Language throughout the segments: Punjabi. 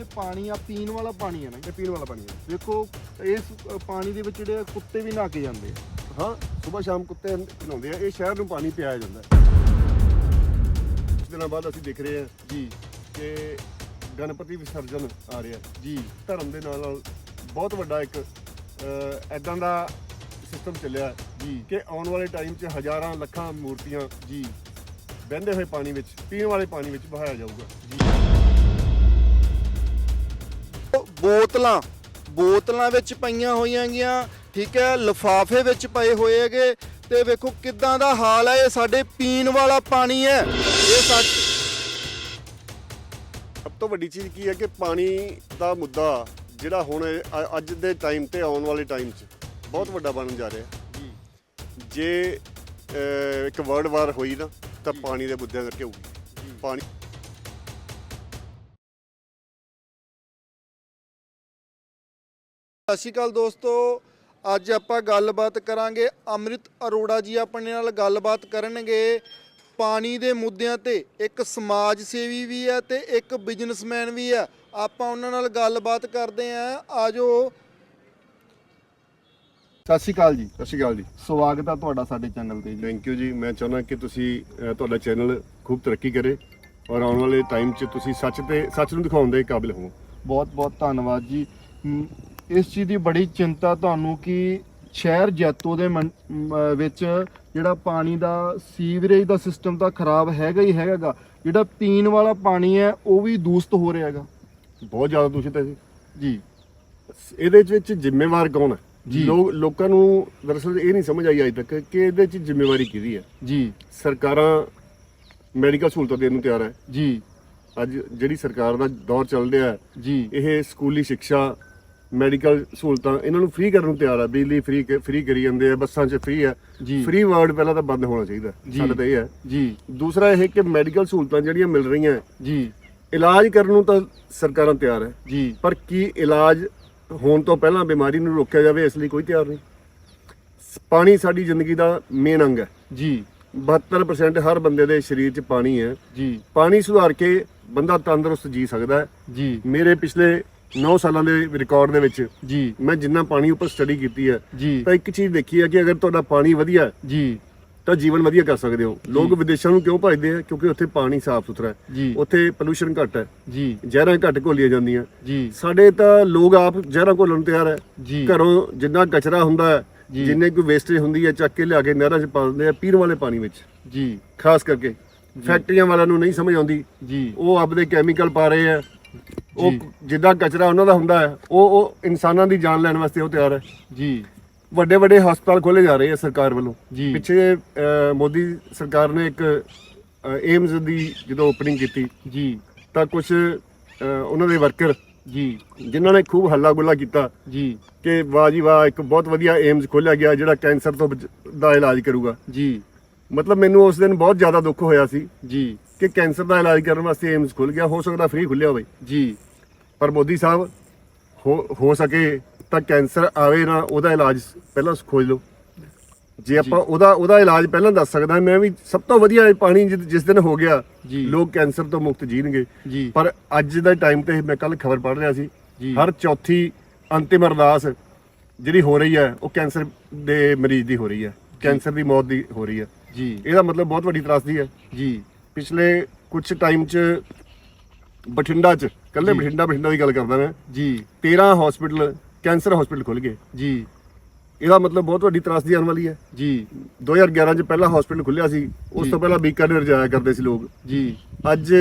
ਜੇ ਪਾਣੀ ਆ ਪੀਣ ਵਾਲਾ ਪਾਣੀ ਆ ਨਾ ਇਹ ਪੀਣ ਵਾਲਾ ਪਾਣੀ ਹੈ ਦੇਖੋ ਇਸ ਅ, ਪਾਣੀ ਦੇ ਵਿੱਚ ਜਿਹੜੇ ਆ ਕੁੱਤੇ ਵੀ ਨਹਾ ਕੇ ਜਾਂਦੇ ਆ। ਹਾਂ ਸਵੇਰ ਸ਼ਾਮ ਕੁੱਤੇ ਨਹਾਉਂਦੇ ਆ ਇਹ ਸ਼ਹਿਰ ਨੂੰ ਪਾਣੀ ਪਿਆਇਆ ਜਾਂਦਾ। ਹੈ ਕੁਝ ਦਿਨਾਂ ਬਾਅਦ ਅਸੀਂ ਦੇਖ ਰਹੇ ਹਾਂ ਜੀ ਕਿ ਗਣਪਤੀ ਵਿਸਰਜਨ ਆ ਰਿਹਾ। ਜੀ ਧਰਮ ਦੇ ਨਾਲ ਨਾਲ ਬਹੁਤ ਵੱਡਾ ਇੱਕ ਐਦਾਂ ਦਾ ਸਿਸਟਮ ਚੱਲਿਆ। ਹੈ ਜੀ ਕਿ ਆਉਣ ਵਾਲੇ ਟਾਈਮ 'ਚ ਹਜ਼ਾਰਾਂ ਲੱਖਾਂ ਮੂਰਤੀਆਂ ਜੀ ਵਹਿੰਦੇ ਹੋਏ ਪਾਣੀ ਵਿੱਚ ਪੀਣ ਵਾਲੇ ਪਾਣੀ ਵਿੱਚ ਬਹਾਇਆ ਜਾਊਗਾ। ਜੀ। ਬੋਤਲਾਂ ਬੋਤਲਾਂ ਵਿੱਚ ਪਈਆਂ ਹੋਈਆਂ ਗੀਆਂ ਠੀਕ ਹੈ ਲਫਾਫੇ ਵਿੱਚ ਪਏ ਹੋਏ ਹੈਗੇ ਤੇ ਵੇਖੋ ਕਿਦਾਂ ਦਾ ਹਾਲ ਹੈ ਇਹ ਸਾਡੇ ਪੀਣ ਵਾਲਾ ਪਾਣੀ ਹੈ। ਇਹ ਸਾ ਸਭ ਤੋਂ ਵੱਡੀ ਚੀਜ਼ ਕੀ ਹੈ ਕਿ ਪਾਣੀ ਦਾ ਮੁੱਦਾ ਜਿਹੜਾ ਹੁਣ ਅ- ਅੱਜ ਦੇ ਟਾਈਮ ਤੇ ਆਉਣ ਵਾਲੇ ਟਾਈਮ 'ਚ ਬਹੁਤ ਵੱਡਾ ਬਣਨ ਜਾ ਰਿਹਾ ਜੀ। ਇੱਕ ਵਰਲਡ ਵਾਰ ਹੋਈ ਨਾ ਤਾਂ ਪਾਣੀ ਦੇ ਮੁੱਦਿਆਂ ਕਰਕੇ ਹੋਊਗੀ। ਪਾਣੀ ਸਤਿ ਸ਼੍ਰੀ ਅਕਾਲ ਦੋਸਤੋ। ਅੱਜ ਆਪਾਂ ਗੱਲਬਾਤ ਕਰਾਂਗੇ ਅੰਮ੍ਰਿਤ ਅਰੋੜਾ ਜੀ ਆਪਣੇ ਨਾਲ ਗੱਲਬਾਤ ਕਰਨਗੇ। ਪਾਣੀ ਦੇ ਮੁੱਦਿਆਂ ਤੇ ਇੱਕ ਸਮਾਜ ਸੇਵੀ ਵੀ ਹੈ ਤੇ ਇੱਕ ਬਿਜ਼ਨਸਮੈਨ ਵੀ ਹੈ। ਆਪਾਂ ਉਹਨਾਂ ਨਾਲ ਗੱਲਬਾਤ ਕਰਦੇ ਆਂ ਆਜੋ। ਸਤਿ ਸ਼੍ਰੀ ਅਕਾਲ ਜੀ। ਸਤਿ ਸ਼੍ਰੀ ਅਕਾਲ ਜੀ। ਸਵਾਗਤ ਹੈ ਤੁਹਾਡਾ ਸਾਡੇ ਚੈਨਲ ਤੇ ਜੀ। ਥੈਂਕ ਯੂ ਜੀ। ਮੈਂ ਚਾਹੁੰਦਾ ਕਿ ਤੁਸੀਂ ਅ, ਤੁਹਾਡਾ ਚੈਨਲ ਖੂਬ ਤਰੱਕੀ ਕਰੇ ਔਰ ਆਉਣ ਵਾਲੇ ਟਾਈਮ 'ਚ ਤੁਸੀਂ ਸੱਚ ਤੇ ਸੱਚ ਨੂੰ ਦਿਖਾਉਣ ਦੇ ਕਾਬਿਲ ਹੋਵੋ। ਬਹੁਤ ਬਹੁਤ ਧੰਨਵਾਦ ਜੀ। ਮ, ਇਸ ਚੀਜ਼ ਦੀ ਬੜੀ ਚਿੰਤਾ ਤੁਹਾਨੂੰ ਕਿ ਸ਼ਹਿਰ ਜੈਤੋ ਦੇ ਵਿੱਚ ਜਿਹੜਾ ਪਾਣੀ ਦਾ ਸੀਵਰੇਜ ਦਾ ਸਿਸਟਮ ਤਾਂ ਖਰਾਬ ਹੈਗਾ ਹੀ ਹੈਗਾਗਾ ਜਿਹੜਾ ਪੀਣ ਵਾਲਾ ਪਾਣੀ ਹੈ ਉਹ ਵੀ ਦੂਸ਼ਿਤ ਹੋ ਰਿਹਾ ਹੈਗਾ। ਬਹੁਤ ਜ਼ਿਆਦਾ ਦੂਸ਼ਿਤ ਹੈ ਜੀ। ਜੀ। ਇਹਦੇ ਵਿੱਚ ਜ਼ਿੰਮੇਵਾਰ ਕੌਣ ਹੈ? ਜੀ। ਲੋਕ ਲੋਕਾਂ ਨੂੰ ਦਰਅਸਲ ਇਹ ਨਹੀਂ ਸਮਝ ਆਈ ਅਜੇ ਤੱਕ ਕਿ ਇਹਦੇ 'ਚ ਜ਼ਿੰਮੇਵਾਰੀ ਕਿਹਦੀ ਹੈ। ਜੀ। ਸਰਕਾਰਾਂ ਮੈਡੀਕਲ ਸਹੂਲਤਾਂ ਦੇਣ ਨੂੰ ਤਿਆਰ ਹੈ। ਜੀ। ਅੱਜ ਜਿਹੜੀ ਸਰਕਾਰ ਦਾ ਦੌਰ ਚੱਲ ਰਿਹਾ ਹੈ ਜੀ। ਇਹ ਸਕੂਲੀ ਸਿੱਖਿਆ ਮੈਡੀਕਲ ਸਹੂਲਤਾਂ ਇਹਨਾਂ ਨੂੰ ਫ੍ਰੀ ਕਰਨ ਨੂੰ ਤਿਆਰ ਹੈ ਬਿਜਲੀ ਫ੍ਰੀ ਫ੍ਰੀ ਕਰੀ ਜਾਂਦੇ ਆ ਬੱਸਾਂ 'ਚ ਫ੍ਰੀ ਜੀ। ਫ੍ਰੀ ਵਰਡ ਪਹਿਲਾਂ ਤਾਂ ਬੰਦ ਹੋਣਾ ਚਾਹੀਦਾ। ਸਾਡਾ ਤਾਂ ਇਹ ਹੈ ਜੀ। ਦੂਸਰਾ ਇਹ ਕਿ ਮੈਡੀਕਲ ਸਹੂਲਤਾਂ ਜਿਹੜੀਆਂ ਮਿਲ ਰਹੀਆਂ ਜੀ। ਇਲਾਜ ਕਰਨ ਨੂੰ ਤਾਂ ਸਰਕਾਰਾਂ ਤਿਆਰ ਹੈ ਜੀ। ਪਰ ਕੀ ਇਲਾਜ ਹੋਣ ਤੋਂ ਪਹਿਲਾਂ ਬਿਮਾਰੀ ਨੂੰ ਰੋਕਿਆ ਜਾਵੇ ਇਸ ਲਈ ਕੋਈ ਤਿਆਰ ਨਹੀਂ। ਪਾਣੀ ਸਾਡੀ ਜ਼ਿੰਦਗੀ ਦਾ ਮੇਨ ਅੰਗ ਹੈ ਜੀ। 72% ਹਰ ਬੰਦੇ ਦੇ ਸਰੀਰ 'ਚ ਪਾਣੀ ਹੈ ਜੀ। ਪਾਣੀ ਸੁਧਾਰ ਕੇ ਬੰਦਾ ਤੰਦਰੁਸਤ ਜੀ ਸਕਦਾ। ਹੈ ਜੀ। ਮੇਰੇ ਪਿਛਲੇ 9 ਸਾਲਾਂ ਦੇ ਰਿਕਾਰਡ ਦੇ ਵਿੱਚ ਜੀ। ਮੈਂ ਜਿੰਨਾ ਪਾਣੀ ਉੱਪਰ ਸਟੱਡੀ ਕੀਤੀ ਹੈ ਜੀ। ਤਾਂ ਇੱਕ ਚੀਜ਼ ਦੇਖੀ ਹੈ ਕਿ ਅਗਰ ਤੁਹਾਡਾ ਪਾਣੀ ਵਧੀਆ ਹੈ ਜੀ। ਤਾਂ ਜੀਵਨ ਵਧੀਆ ਕਰ ਸਕਦੇ ਹੋ। ਲੋਕ ਵਿਦੇਸ਼ਾਂ ਨੂੰ ਕਿਉਂ ਭਜਦੇ ਆ? ਕਿਉਂਕਿ ਉੱਥੇ ਪਾਣੀ ਸਾਫ਼ ਸੁਥਰਾ ਹੈ। ਉੱਥੇ ਪੋਲੂਸ਼ਨ ਘੱਟ ਹੈ। ਜੀ। ਜ਼ਹਿਰਾਂ ਘੱਟ ਘੋਲੀਆਂ ਜਾਂਦੀਆਂ। ਜੀ। ਸਾਡੇ ਤਾਂ ਲੋਕ ਆਪ ਜ਼ਹਿਰਾਂ ਘੋਲਣ ਤਿਆਰ ਹੈ। ਘਰੋਂ ਜਿੰਨਾ ਕਚਰਾ ਹੁੰਦਾ ਹੈ। ਜਿੰਨੇ ਕੋਈ ਵੇਸਟੇਜ ਹੁੰਦੀ ਹੈ ਚੱਕ ਕੇ ਲਿਆ ਕੇ ਨਹਿਰਾਂ 'ਚ ਪਾ ਦਿੰਦੇ ਆ ਪੀਣ ਵਾਲੇ ਪਾਣੀ ਵਿੱਚ। ਜੀ। ਖਾਸ ਕਰਕੇ ਫੈਕਟਰੀਆਂ ਵਾਲਿਆਂ ਨੂੰ ਨਹੀਂ ਸਮਝ ਆਉਂਦੀ। ਜੀ। ਉਹ ਆਪਦੇ ਕੈਮੀਕਲ ਪਾ ਰਹੇ ਆ। ਉਹ। ਜਿੱਦਾਂ ਕਚਰਾ ਉਹਨਾਂ ਦਾ ਹੁੰਦਾ ਹੈ ਉਹ ਉਹ ਇਨਸਾਨਾਂ ਦੀ ਜਾਨ ਲੈਣ ਵਾਸਤੇ ਉਹ ਤਿਆਰ ਹੈ। ਜੀ। ਵੱਡੇ ਵੱਡੇ ਹਸਪਤਾਲ ਖੋਲੇ ਜਾ ਰਹੇ ਆ ਸਰਕਾਰ ਵੱਲੋਂ। ਜੀ। ਪਿੱਛੇ ਮੋਦੀ ਸਰਕਾਰ ਨੇ ਇੱਕ ਏਮਜ਼ ਦੀ ਜਦੋਂ ਓਪਨਿੰਗ ਕੀਤੀ ਜੀ। ਤਾਂ ਕੁਝ ਉਹਨਾਂ ਦੇ ਵਰਕਰ ਜੀ। ਜਿਨ੍ਹਾਂ ਨੇ ਖੂਬ ਹੱਲਾ ਗੁੱਲਾ ਕੀਤਾ ਜੀ। ਕਿ ਵਾਹ ਜੀ ਵਾਹ ਇੱਕ ਬਹੁਤ ਵਧੀਆ ਏਮਜ਼ ਖੋਲਿਆ ਗਿਆ ਜਿਹੜਾ ਕੈਂਸਰ ਤੋਂ ਬਚ- ਦਾ ਇਲਾਜ ਕਰੂਗਾ। ਜੀ। ਮਤਲਬ ਮੈਨੂੰ ਉਸ ਦਿਨ ਬਹੁਤ ਜ਼ਿਆਦਾ ਦੁੱਖ ਹੋਇਆ ਸੀ। ਜੀ। ਕਿ ਕੈਂਸਰ ਦਾ ਇਲਾਜ ਕਰਨ ਵਾਸਤੇ ਏਮਜ਼ ਖੁੱਲ ਗਿਆ ਹੋ ਸਕਦਾ ਫ੍ਰੀ ਖੁੱਲਿਆ ਹੋਵੇ। ਜੀ। ਪਰ ਮੋਦੀ ਸਾਹਿਬ ਹੋ ਹੋ ਸਕੇ ਤਾਂ ਕੈਂਸਰ ਆਵੇ ਨਾ ਉਹਦਾ ਇਲਾਜ ਪਹਿਲਾਂ ਖੋਜ ਲਓ। ਜੇ ਆਪਾਂ ਉਹਦਾ ਉਹਦਾ ਇਲਾਜ ਪਹਿਲਾਂ ਦੱਸ ਸਕਦਾ ਮੈਂ ਵੀ ਸਭ ਤੋਂ ਵਧੀਆ ਪਾਣੀ ਜਿਸ ਦਿਨ ਹੋ ਗਿਆ। ਲੋਕ ਕੈਂਸਰ ਤੋਂ ਮੁਕਤ ਜੀਣਗੇ। ਪਰ ਅੱਜ ਦਾ ਟਾਈਮ ਤੇ ਮੈਂ ਕੱਲ ਖਬਰ ਪੜ੍ਹ ਰਿਹਾ ਸੀ। ਹਰ ਚੌਥੀ ਅੰਤਿਮ ਅਰਦਾਸ ਜਿਹੜੀ ਹੋ ਰਹੀ ਹੈ ਉਹ ਕੈਂਸਰ ਦੇ ਮਰੀਜ਼ ਦੀ ਹੋ ਰਹੀ ਹੈ। ਕੈਂਸਰ ਦੀ ਮੌਤ ਦੀ ਹੋ ਰਹੀ ਹੈ। ਜੀ। ਇਹਦਾ ਮਤਲਬ ਬਹੁਤ ਵੱਡੀ ਤਰਾਸਦੀ ਹੈ। ਜੀ। ਪਿਛਲੇ ਕੁਝ ਟਾਈਮ 'ਚ ਬਠਿੰਡਾ 'ਚ ਕੱਲੇ। ਬਠਿੰਡਾ ਬਠਿੰਡਾ ਦੀ ਗੱਲ ਕਰਦਾ ਮੈਂ। ਜੀ। 13 ਹਸਪੀਟਲ ਕੈਂਸਰ ਹਸਪੀਟਲ ਖੁੱਲ ਗਏ। ਜੀ। ਇਹਦਾ ਮਤਲਬ ਬਹੁਤ ਵੱਡੀ ਤਰਾਸਦੀ ਆਉਣ ਵਾਲੀ ਹੈ। ਜੀ। 2011 ਚ ਪਹਿਲਾ ਹਸਪੀਟਲ ਖੁੱਲਿਆ ਸੀ ਉਸ। ਤੋਂ ਪਹਿਲਾਂ ਬੀਕਾਨੇਰ ਜਾਇਆ ਕਰਦੇ ਸੀ ਲੋਕ। ਜੀ। ਅੱਜ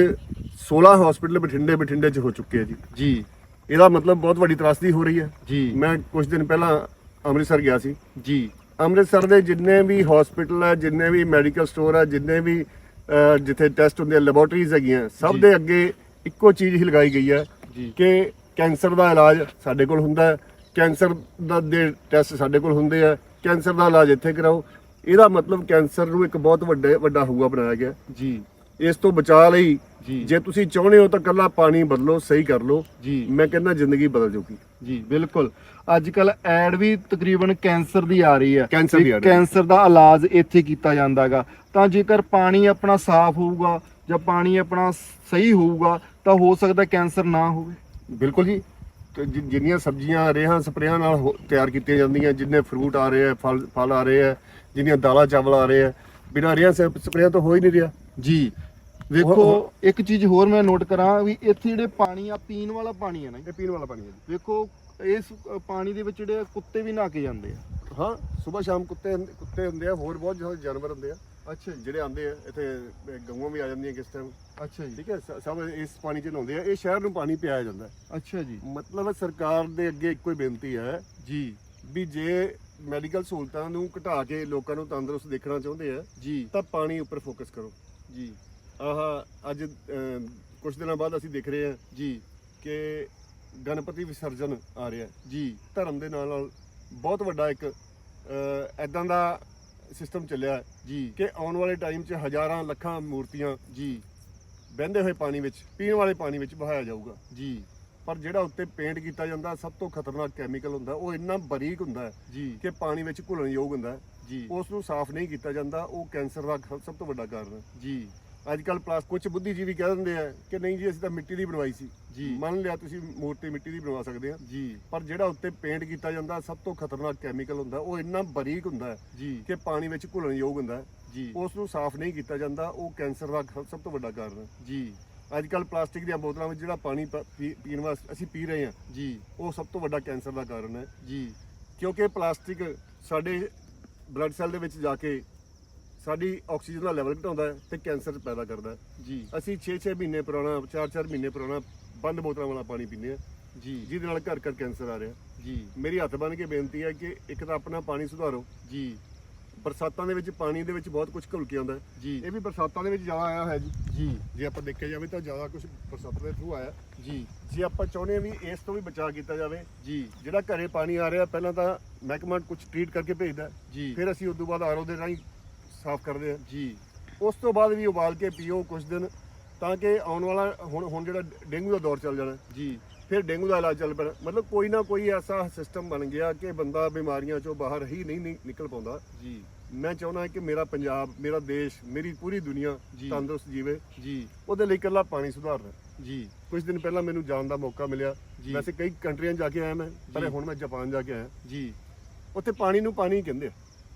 16 ਹਸਪੀਟਲ ਬਠਿੰਡੇ ਬਠਿੰਡੇ ਚ ਹੋ ਚੁੱਕੇ ਆ ਜੀ। ਜੀ। ਇਹਦਾ ਮਤਲਬ ਬਹੁਤ ਵੱਡੀ ਤਰਾਸਦੀ ਹੋ ਰਹੀ ਹੈ। ਜੀ। ਮੈਂ ਕੁਝ ਦਿਨ ਪਹਿਲਾਂ ਅੰਮ੍ਰਿਤਸਰ ਗਿਆ ਸੀ। ਜੀ। ਅੰਮ੍ਰਿਤਸਰ ਦੇ ਜਿੰਨੇ ਵੀ ਹਸਪੀਟਲ ਹੈ ਜਿੰਨੇ ਵੀ ਮੈਡੀਕਲ ਸਟੋਰ ਹੈ ਜਿੰਨੇ ਵੀ ਜਿੱਥੇ ਟੈਸਟ ਹੁੰਦੇ ਆ ਲੈਬੋਰਟਰੀਜ਼ ਹੈਗੀਆਂ ਸਭ। ਦੇ ਅੱਗੇ ਇੱਕੋ ਚੀਜ਼ ਹੀ ਲਗਾਈ ਗਈ ਹੈ ਕਿ ਕੈਂਸਰ ਦਾ ਇਲਾਜ ਸਾਡੇ ਕੋਲ ਹੁੰਦਾ ਹੈ। ਕੈਂਸਰ ਦਾ ਦੇ ਟੈਸਟ ਸਾਡੇ ਕੋਲ ਹੁੰਦੇ ਆ। ਕੈਂਸਰ ਦਾ ਇਲਾਜ ਇੱਥੇ ਕਰਾਓ। ਇਹਦਾ ਮਤਲਬ ਕੈਂਸਰ ਨੂੰ ਇੱਕ ਬਹੁਤ ਵੱਡੇ ਵੱਡਾ ਹੂਆ ਬਣਾਇਆ ਗਿਆ। ਜੀ। ਇਸ ਤੋਂ ਬਚਾਅ ਲਈ ਜੀ। ਜੇ ਤੁਸੀਂ ਚਾਹੁੰਦੇ ਹੋ ਤਾਂ ਕੱਲਾ ਪਾਣੀ ਬਦਲੋ ਸਹੀ ਕਰ ਲਓ। ਜੀ। ਮੈਂ ਕਹਿੰਦਾ ਜ਼ਿੰਦਗੀ ਬਦਲ ਜਾਊਗੀ। ਜੀ ਬਿਲਕੁਲ। ਅੱਜ ਕੱਲ ਐਡ ਵੀ ਤਕਰੀਬਨ ਕੈਂਸਰ ਦੀ ਆ ਰਹੀ ਹੈ। ਕੈਂਸਰ ਦੀ ad। ਕੈਂਸਰ ਦਾ ਇਲਾਜ ਇੱਥੇ ਕੀਤਾ ਜਾਂਦਾਗਾ ਤਾਂ ਜੇਕਰ ਪਾਣੀ ਆਪਣਾ ਸਾਫ਼ ਹੋਊਗਾ ਜਾਂ ਪਾਣੀ ਆਪਣਾ ਸਹੀ ਹੋਊਗਾ ਤਾਂ ਹੋ ਸਕਦਾ ਕੈਂਸਰ ਨਾ ਹੋਵੇ। ਬਿਲਕੁਲ ਜੀ। ਤੇ ਜਿ- ਜਿੰਨੀਆਂ ਸਬਜ਼ੀਆਂ ਰੇਹਾਂ ਸਪਰੇਆਂ ਨਾਲ ਹੋ- ਤਿਆਰ ਕੀਤੀਆਂ ਜਾਂਦੀਆਂ ਜਿੰਨੇ ਫਰੂਟ ਆ ਰਹੇ ਆ ਫਲ ਫਲ ਆ ਰਹੇ ਆ ਜਿੰਨੀਆਂ ਦਾਲਾਂ ਚਾਵਲ ਆ ਰਹੇ ਆ ਬਿਨਾਂ ਰੇਹਾਂ ਸਪ- ਸਪਰੇਆਂ ਤੋਂ ਹੋ ਹੀ ਨਹੀਂ ਰਿਹਾ। ਜੀ। ਵੇਖੋ ਇੱਕ ਚੀਜ਼ ਹੋਰ ਮੈਂ ਨੋਟ ਕਰਾਂ ਵੀ ਇੱਥੇ ਜਿਹੜੇ ਪਾਣੀ ਆ ਪੀਣ ਵਾਲਾ ਪਾਣੀ ਹੈ ਨਾ ਇਹ ਪੀਣ ਵਾਲਾ ਪਾਣੀ ਹੈ ਜੀ। ਵੇਖੋ ਇਸ ਪਾਣੀ ਦੇ ਵਿੱਚ ਜਿਹੜੇ ਕੁੱਤੇ ਵੀ ਨਹਾ ਕੇ ਜਾਂਦੇ ਆ। ਹਾਂ ਸਵੇਰ ਸ਼ਾਮ ਕੁੱਤੇ ਕੁੱਤੇ ਹੁੰਦੇ ਆ ਹੋਰ ਬਹੁਤ ਜ਼ਿਆਦਾ ਜਾਨਵਰ ਹੁੰਦੇ ਆ। ਅੱਛਾ ਜਿਹੜੇ ਆਉਂਦੇ ਆ ਇੱਥੇ ਗਊਆਂ ਵੀ ਆ ਜਾਂਦੀਆਂ ਕਿਸ ਟਾਈਮ ਅੱਛਾ ਜੀ। ਠੀਕ ਹੈ ਸਭ ਇਸ ਪਾਣੀ 'ਚ ਨਹਾਉਂਦੇ ਆ ਇਹ ਸ਼ਹਿਰ ਨੂੰ ਪਾਣੀ ਪਿਆਇਆ ਜਾਂਦਾ। ਅੱਛਾ ਜੀ। ਮਤਲਬ ਸਰਕਾਰ ਦੇ ਅੱਗੇ ਇੱਕੋ ਹੀ ਬੇਨਤੀ ਹੈ ਜੀ। ਵੀ ਜੇ ਮੈਡੀਕਲ ਸਹੂਲਤਾਂ ਨੂੰ ਘਟਾ ਕੇ ਲੋਕਾਂ ਨੂੰ ਤੰਦਰੁਸਤ ਦੇਖਣਾ ਚਾਹੁੰਦੇ ਆ ਜੀ। ਤਾਂ ਪਾਣੀ ਉੱਪਰ ਫੋਕਸ ਕਰੋ। ਜੀ। ਆਹ ਅੱਜ ਕੁਝ ਦਿਨਾਂ ਬਾਅਦ ਅਸੀਂ ਦੇਖ ਰਹੇ ਹਾਂ ਜੀ। ਕਿ ਗਣਪਤੀ ਵਿਸਰਜਨ ਆ ਰਿਹਾ। ਜੀ ਧਰਮ ਦੇ ਨਾਲ ਨਾਲ ਬਹੁਤ ਵੱਡਾ ਇੱਕ ਐਦਾਂ ਦਾ ਸਿਸਟਮ ਚੱਲਿਆ ਜੀ ਕਿ ਆਉਣ ਵਾਲੇ ਟਾਈਮ 'ਚ ਹਜ਼ਾਰਾਂ ਲੱਖਾਂ ਮੂਰਤੀਆਂ ਜੀ ਬਹਿੰਦੇ ਹੋਏ ਪਾਣੀ ਵਿੱਚ ਪੀਣ ਵਾਲੇ ਪਾਣੀ ਵਿੱਚ ਬਹਾਇਆ ਜਾਊਗਾ। ਜੀ ਪਰ ਜਿਹੜਾ ਉੱਤੇ ਪੇਂਟ ਕੀਤਾ ਜਾਂਦਾ ਸਭ ਤੋਂ ਖਤਰਨਾਕ ਕੈਮੀਕਲ ਹੁੰਦਾ ਉਹ ਇੰਨਾ ਬਰੀਕ ਹੁੰਦਾ ਹੈ ਜੀ। ਕਿ ਪਾਣੀ ਵਿੱਚ ਘੁਲਣ ਯੋਗ ਹੁੰਦਾ ਹੈ। ਜੀ ਉਸ ਨੂੰ ਸਾਫ਼ ਨਹੀਂ ਕੀਤਾ ਜਾਂਦਾ ਉਹ ਕੈਂਸਰ ਦਾ ਸਭ ਤੋਂ ਵੱਡਾ ਕਾਰਨ ਹੈ। ਜੀ ਅੱਜ ਕੱਲ ਪਲਾਸ ਕੁਝ ਬੁੱਧੀਜੀਵੀ ਕਹਿ ਦਿੰਦੇ ਆ ਕਿ ਨਹੀਂ ਜੀ ਅਸੀਂ ਤਾਂ ਮਿੱਟੀ ਦੀ ਬਣਵਾਈ ਸੀ। ਜੀ। ਮੰਨ ਲਿਆ ਤੁਸੀਂ ਮੂਰਤੀ ਮਿੱਟੀ ਦੀ ਬਣਵਾ ਸਕਦੇ ਆ। ਜੀ। ਪਰ ਜਿਹੜਾ ਉੱਤੇ ਪੇਂਟ ਕੀਤਾ ਜਾਂਦਾ ਸਭ ਤੋਂ ਖਤਰਨਾਕ ਕੈਮੀਕਲ ਹੁੰਦਾ ਉਹ ਇੰਨਾ ਬਰੀਕ ਹੁੰਦਾ ਜੀ। ਕਿ ਪਾਣੀ ਵਿੱਚ ਘੁਲਣ ਯੋਗ ਹੁੰਦਾ ਜੀ। ਉਸ ਨੂੰ ਸਾਫ਼ ਨਹੀਂ ਕੀਤਾ ਜਾਂਦਾ ਉਹ ਕੈਂਸਰ ਦਾ ਸਭ ਤੋਂ ਵੱਡਾ ਕਾਰਨ ਹੈ। ਜੀ। ਅੱਜ ਕੱਲ ਪਲਾਸਟਿਕ ਦੀਆਂ ਬੋਤਲਾਂ ਵਿੱਚ ਜਿਹੜਾ ਪਾਣੀ ਪੀਣ ਵਾਸਤੇ ਅਸੀਂ ਪੀ ਰਹੇ ਹਾਂ ਜੀ। ਉਹ ਸਭ ਤੋਂ ਵੱਡਾ ਕੈਂਸਰ ਦਾ ਕਾਰਨ ਹੈ। ਜੀ। ਕਿਉਂਕਿ ਪਲਾਸਟਿਕ ਸਾਡੇ ਬਲੱਡ ਸੈੱਲ ਦੇ ਵਿੱਚ ਜਾ ਕੇ ਸਾਡੀ ਆਕਸੀਜਨ ਦਾ ਲੈਵਲ ਘਟਾਉਂਦਾ ਹੈ ਤੇ ਕੈਂਸਰ ਪੈਦਾ ਕਰਦਾ ਹੈ। ਜੀ। ਅਸੀਂ 6-6 ਮਹੀਨੇ ਪੁਰਾਣਾ 4-4 ਮਹੀਨੇ ਪੁਰਾਣਾ ਬੰਦ ਬੋਤਲਾਂ ਵਾਲਾ ਪਾਣੀ ਪੀਂਦੇ ਆ ਜੀ। ਜਿਹਦੇ ਨਾਲ ਘਰ ਘਰ ਕੈਂਸਰ ਆ ਰਿਹਾ। ਜੀ। ਮੇਰੀ ਹੱਥ ਬੰਨ ਕੇ ਬੇਨਤੀ ਹੈ ਕਿ ਇੱਕ ਤਾਂ ਆਪਣਾ ਪਾਣੀ ਸੁਧਾਰੋ। ਜੀ। ਬਰਸਾਤਾਂ ਦੇ ਵਿੱਚ ਪਾਣੀ ਦੇ ਵਿੱਚ ਬਹੁਤ ਕੁਝ ਘੁਲ ਕੇ ਆਉਂਦਾ ਹੈ। ਜੀ। ਇਹ ਵੀ ਬਰਸਾਤਾਂ ਦੇ ਵਿੱਚ ਜ਼ਿਆਦਾ ਆਇਆ ਹੋਇਆ ਜੀ। ਜੀ। ਜੇ ਆਪਾਂ ਦੇਖਿਆ ਜਾਵੇ ਤਾਂ ਜ਼ਿਆਦਾ ਕੁਝ ਬਰਸਾਤਾਂ ਦੇ ਥਰੂ ਆਇਆ। ਜੀ। ਜੇ ਆਪਾਂ ਚਾਹੁੰਦੇ ਹਾਂ ਵੀ ਇਸ ਤੋਂ ਵੀ ਬਚਾਅ ਕੀਤਾ ਜਾਵੇ ਜੀ। ਜਿਹੜਾ ਘਰੇ ਪਾਣੀ ਆ ਰਿਹਾ ਪਹਿਲਾਂ ਤਾਂ ਮਹਿਕਮਾ ਕੁਝ ਟ੍ਰੀਟ ਕਰਕੇ ਭੇਜਦਾ ਹੈ। ਜੀ। ਫਿਰ ਅਸੀਂ ਉਸ ਤੋਂ ਬਾਅਦ ਆਰਓ ਦੇ ਰਾਹੀਂ ਸਾਫ਼ ਕਰਦੇ ਹਾਂ ਜੀ। ਉਸ ਤੋਂ ਬਾਅਦ ਵੀ ਉਬਾਲ ਕੇ ਪੀਓ ਕੁਝ ਦਿਨ ਤਾਂ ਕਿ ਆਉਣ ਵਾਲਾ ਹੁਣ ਹੁਣ ਜਿਹੜਾ ਡੇਂਗੂ ਦਾ ਦੌਰ ਚੱਲ ਜਾਣਾ। ਜੀ। ਫਿਰ ਡੇਂਗੂ ਦਾ ਇਲਾਜ ਚੱਲ ਪੈਣਾ। ਮਤਲਬ ਕੋਈ ਨਾ ਕੋਈ ਐਸਾ ਸਿਸਟਮ ਬਣ ਗਿਆ ਕਿ ਬੰਦਾ ਬਿਮਾਰੀਆਂ ਚੋਂ ਬਾਹਰ ਹੀ ਨਹੀਂ ਨਿਕਲ ਪਾਉਂਦਾ। ਜੀ। ਮੈਂ ਚਾਹੁੰਦਾ ਕਿ ਮੇਰਾ ਪੰਜਾਬ ਮੇਰਾ ਦੇਸ਼ ਮੇਰੀ ਪੂਰੀ ਦੁਨੀਆ। ਤੰਦਰੁਸਤ ਜੀਵੇ। ਜੀ। ਉਹਦੇ ਲਈ ਇਕੱਲਾ ਪਾਣੀ ਸੁਧਾਰਨਾ ਜੀ। ਕੁਝ ਦਿਨ ਪਹਿਲਾਂ ਮੈਨੂੰ ਜਾਣ ਦਾ ਮੌਕਾ ਮਿਲਿਆ। ਵੈਸੇ ਕਈ ਕੰਟਰੀਆਂ ਜਾ ਕੇ ਆਇਆ ਮੈਂ ਪਰ। ਹੁਣ ਮੈਂ ਜਾਪਾਨ ਜਾ ਕੇ ਆਇਆ। ਜੀ। ਉੱਥੇ ਪਾਣੀ ਨੂੰ ਪਾਣੀ ਕਹਿੰਦੇ ਆ।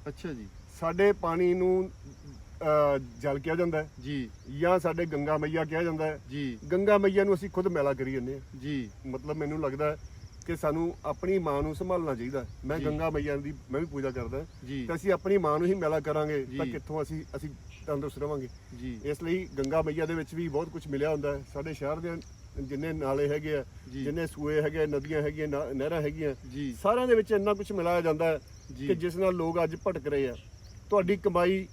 ਅੱਛਾ ਜੀ। ਸਾਡੇ ਪਾਣੀ ਨੂੰ ਅਹ, ਜਲ ਕਿਹਾ ਜਾਂਦਾ ਹੈ ਜੀ। ਜਾਂ ਸਾਡੇ ਗੰਗਾ ਮਈਆ ਕਿਹਾ ਜਾਂਦਾ ਹੈ। ਜੀ। ਗੰਗਾ ਮਈਆ ਨੂੰ ਅਸੀਂ ਖੁਦ ਮੈਲਾ ਕਰੀ ਜੰਨੇ ਆ ਜੀ। ਮਤਲਬ ਮੈਨੂੰ ਲੱਗਦਾ ਹੈ ਕਿ ਸਾਨੂੰ ਆਪਣੀ ਮਾਂ ਨੂੰ ਸੰਭਾਲਣਾ ਚਾਹੀਦਾ ਹੈ। ਮੈਂ ਜੀ। ਗੰਗਾ ਮਈਆ ਦੀ ਮੈਂ ਵੀ ਪੂਜਾ ਕਰਦਾ ਜੀ। ਤੇ ਅਸੀਂ ਆਪਣੀ ਮਾਂ ਨੂੰ ਹੀ ਮੈਲਾ ਕਰਾਂਗੇ ਤਾਂ ਜੀ। ਕਿੱਥੋਂ ਅਸੀਂ ਅਸੀਂ ਤੰਦਰੁਸਤ ਰਵਾਂਗੇ। ਜੀ। ਇਸ ਲਈ ਗੰਗਾ ਮਈਆ ਦੇ ਵਿੱਚ ਵੀ ਬਹੁਤ ਕੁਝ ਮਿਲਿਆ ਹੁੰਦਾ ਹੈ। ਸਾਡੇ ਸ਼ਹਿਰ ਦੇ ਜਿੰਨੇ ਨਾਲੇ ਹੈਗੇ ਆ ਜੀ। ਜਿੰਨੇ ਸੂਏ ਹੈਗੇ ਨਦੀਆਂ ਹੈਗੀਆਂ ਨਾ- ਨਹਿਰਾਂ ਹੈਗੀਆਂ ਜੀ। ਸਾਰਿਆਂ ਦੇ ਵਿੱਚ ਇੰਨਾ ਕੁਝ ਮਿਲਾਇਆ ਜਾਂਦਾ ਹੈ ਜੀ। ਕਿ ਜਿਸ ਨਾਲ ਲੋਕ ਅੱਜ ਭਟਕ ਰਹੇ ਆ। ਤੁਹਾਡੀ ਕਮਾਈ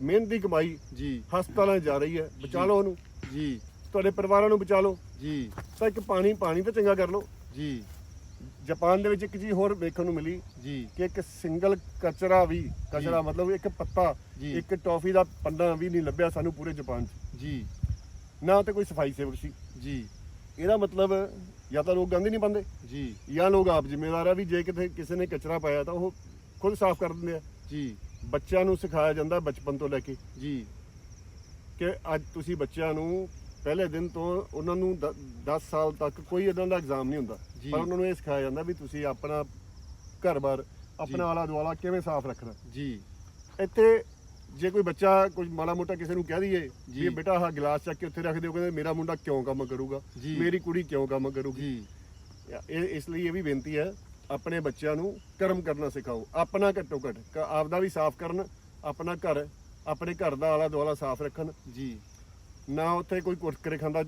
ਮਿਹਨਤ ਦੀ ਕਮਾਈ ਜੀ। ਹਸਪਤਾਲਾਂ 'ਚ ਜਾ ਰਹੀ ਹੈ। ਬਚਾ ਲਓ ਉਹਨੂੰ। ਜੀ। ਤੁਹਾਡੇ ਪਰਿਵਾਰਾਂ ਨੂੰ ਬਚਾ ਲਓ। ਜੀ। ਤਾਂ ਇੱਕ ਪਾਣੀ ਪਾਣੀ ਤਾਂ ਚੰਗਾ ਕਰ ਲਓ। ਜੀ। ਜਾਪਾਨ ਦੇ ਵਿੱਚ ਇੱਕ ਚੀਜ਼ ਹੋਰ ਵੇਖਣ ਨੂੰ ਮਿਲੀ ਜੀ। ਕਿ ਇੱਕ ਸਿੰਗਲ ਕਚਰਾ ਵੀ ਕਚਰਾ। ਮਤਲਬ ਇੱਕ ਪੱਤਾ। ਇੱਕ ਟੌਫੀ ਦਾ ਪੰਨਾ ਵੀ ਨਹੀਂ ਲੱਭਿਆ ਸਾਨੂੰ ਪੂਰੇ ਜਾਪਾਨ 'ਚ। ਜੀ। ਨਾ ਤੇ ਕੋਈ ਸਫ਼ਾਈ ਸੇਵਕ ਸੀ। ਜੀ। ਇਹਦਾ ਮਤਲਬ ਜਾਂ ਤਾਂ ਲੋਕ ਗੰਦ ਨਹੀਂ ਪਾਉਂਦੇ। ਜੀ। ਜਾਂ ਲੋਕ ਆਪ ਜ਼ਿੰਮੇਵਾਰ ਆ ਵੀ ਜੇ ਕਿਤੇ ਕਿਸੇ ਨੇ ਕਚਰਾ ਪਾਇਆ ਤਾਂ ਉਹ ਖੁਦ ਸਾਫ਼ ਕਰ ਦਿੰਦੇ ਆ। ਜੀ। ਬੱਚਿਆਂ ਨੂੰ ਸਿਖਾਇਆ ਜਾਂਦਾ ਬਚਪਨ ਤੋਂ ਲੈ ਕੇ। ਜੀ। ਕਿ ਅੱਜ ਤੁਸੀਂ ਬੱਚਿਆਂ ਨੂੰ ਪਹਿਲੇ ਦਿਨ ਤੋਂ ਉਹਨਾਂ ਨੂੰ 10 ਸਾਲ ਤੱਕ ਕੋਈ ਇਦਾਂ ਦਾ ਐਗਜ਼ਾਮ ਨਹੀਂ ਹੁੰਦਾ। ਜੀ। ਪਰ ਉਹਨਾਂ ਨੂੰ ਇਹ ਸਿਖਾਇਆ ਜਾਂਦਾ ਵੀ ਤੁਸੀਂ ਆਪਣਾ ਘਰ-ਬਾਰ ਆਪਣਾ ਆਲਾ ਦੁਆਲਾ ਕਿਵੇਂ ਸਾਫ਼ ਰੱਖਣਾ। ਜੀ। ਇੱਥੇ ਜੇ ਕੋਈ ਬੱਚਾ ਕੋਈ ਮਾੜਾ ਮੋਟਾ ਕਿਸੇ ਨੂੰ ਕਹਿ ਦਈਏ ਜੀ। ਵੀ ਬੇਟਾ ਆਹ ਗਲਾਸ ਚੱਕ ਕੇ ਉੱਥੇ ਰੱਖ ਦਿਓ ਕਹਿੰਦੇ ਮੇਰਾ ਮੁੰਡਾ ਕਿਉਂ ਕੰਮ ਕਰੂਗਾ? ਜੀ। ਮੇਰੀ ਕੁੜੀ ਕਿਉਂ ਕੰਮ ਕਰੂਗੀ? ਜੀ। ਇਹ ਇਸ ਲਈ ਇਹ ਵੀ ਬੇਨਤੀ ਹੈ ਆਪਣੇ ਬੱਚਿਆਂ ਨੂੰ ਕਰਮ ਕਰਨਾ ਸਿਖਾਓ। ਆਪਣਾ ਘੱਟੋ ਘੱਟ ਕ- ਆਪਦਾ ਵੀ ਸਾਫ਼ ਕਰਨ ਆਪਣਾ ਘਰ ਆਪਣੇ ਘਰ ਦਾ ਆਲਾ ਦੁਆਲਾ ਸਾਫ਼ ਰੱਖਣ। ਜੀ। ਨਾ ਉੱਥੇ ਕੋਈ ਕੁਰਕਰੇ ਖਾਂਦਾ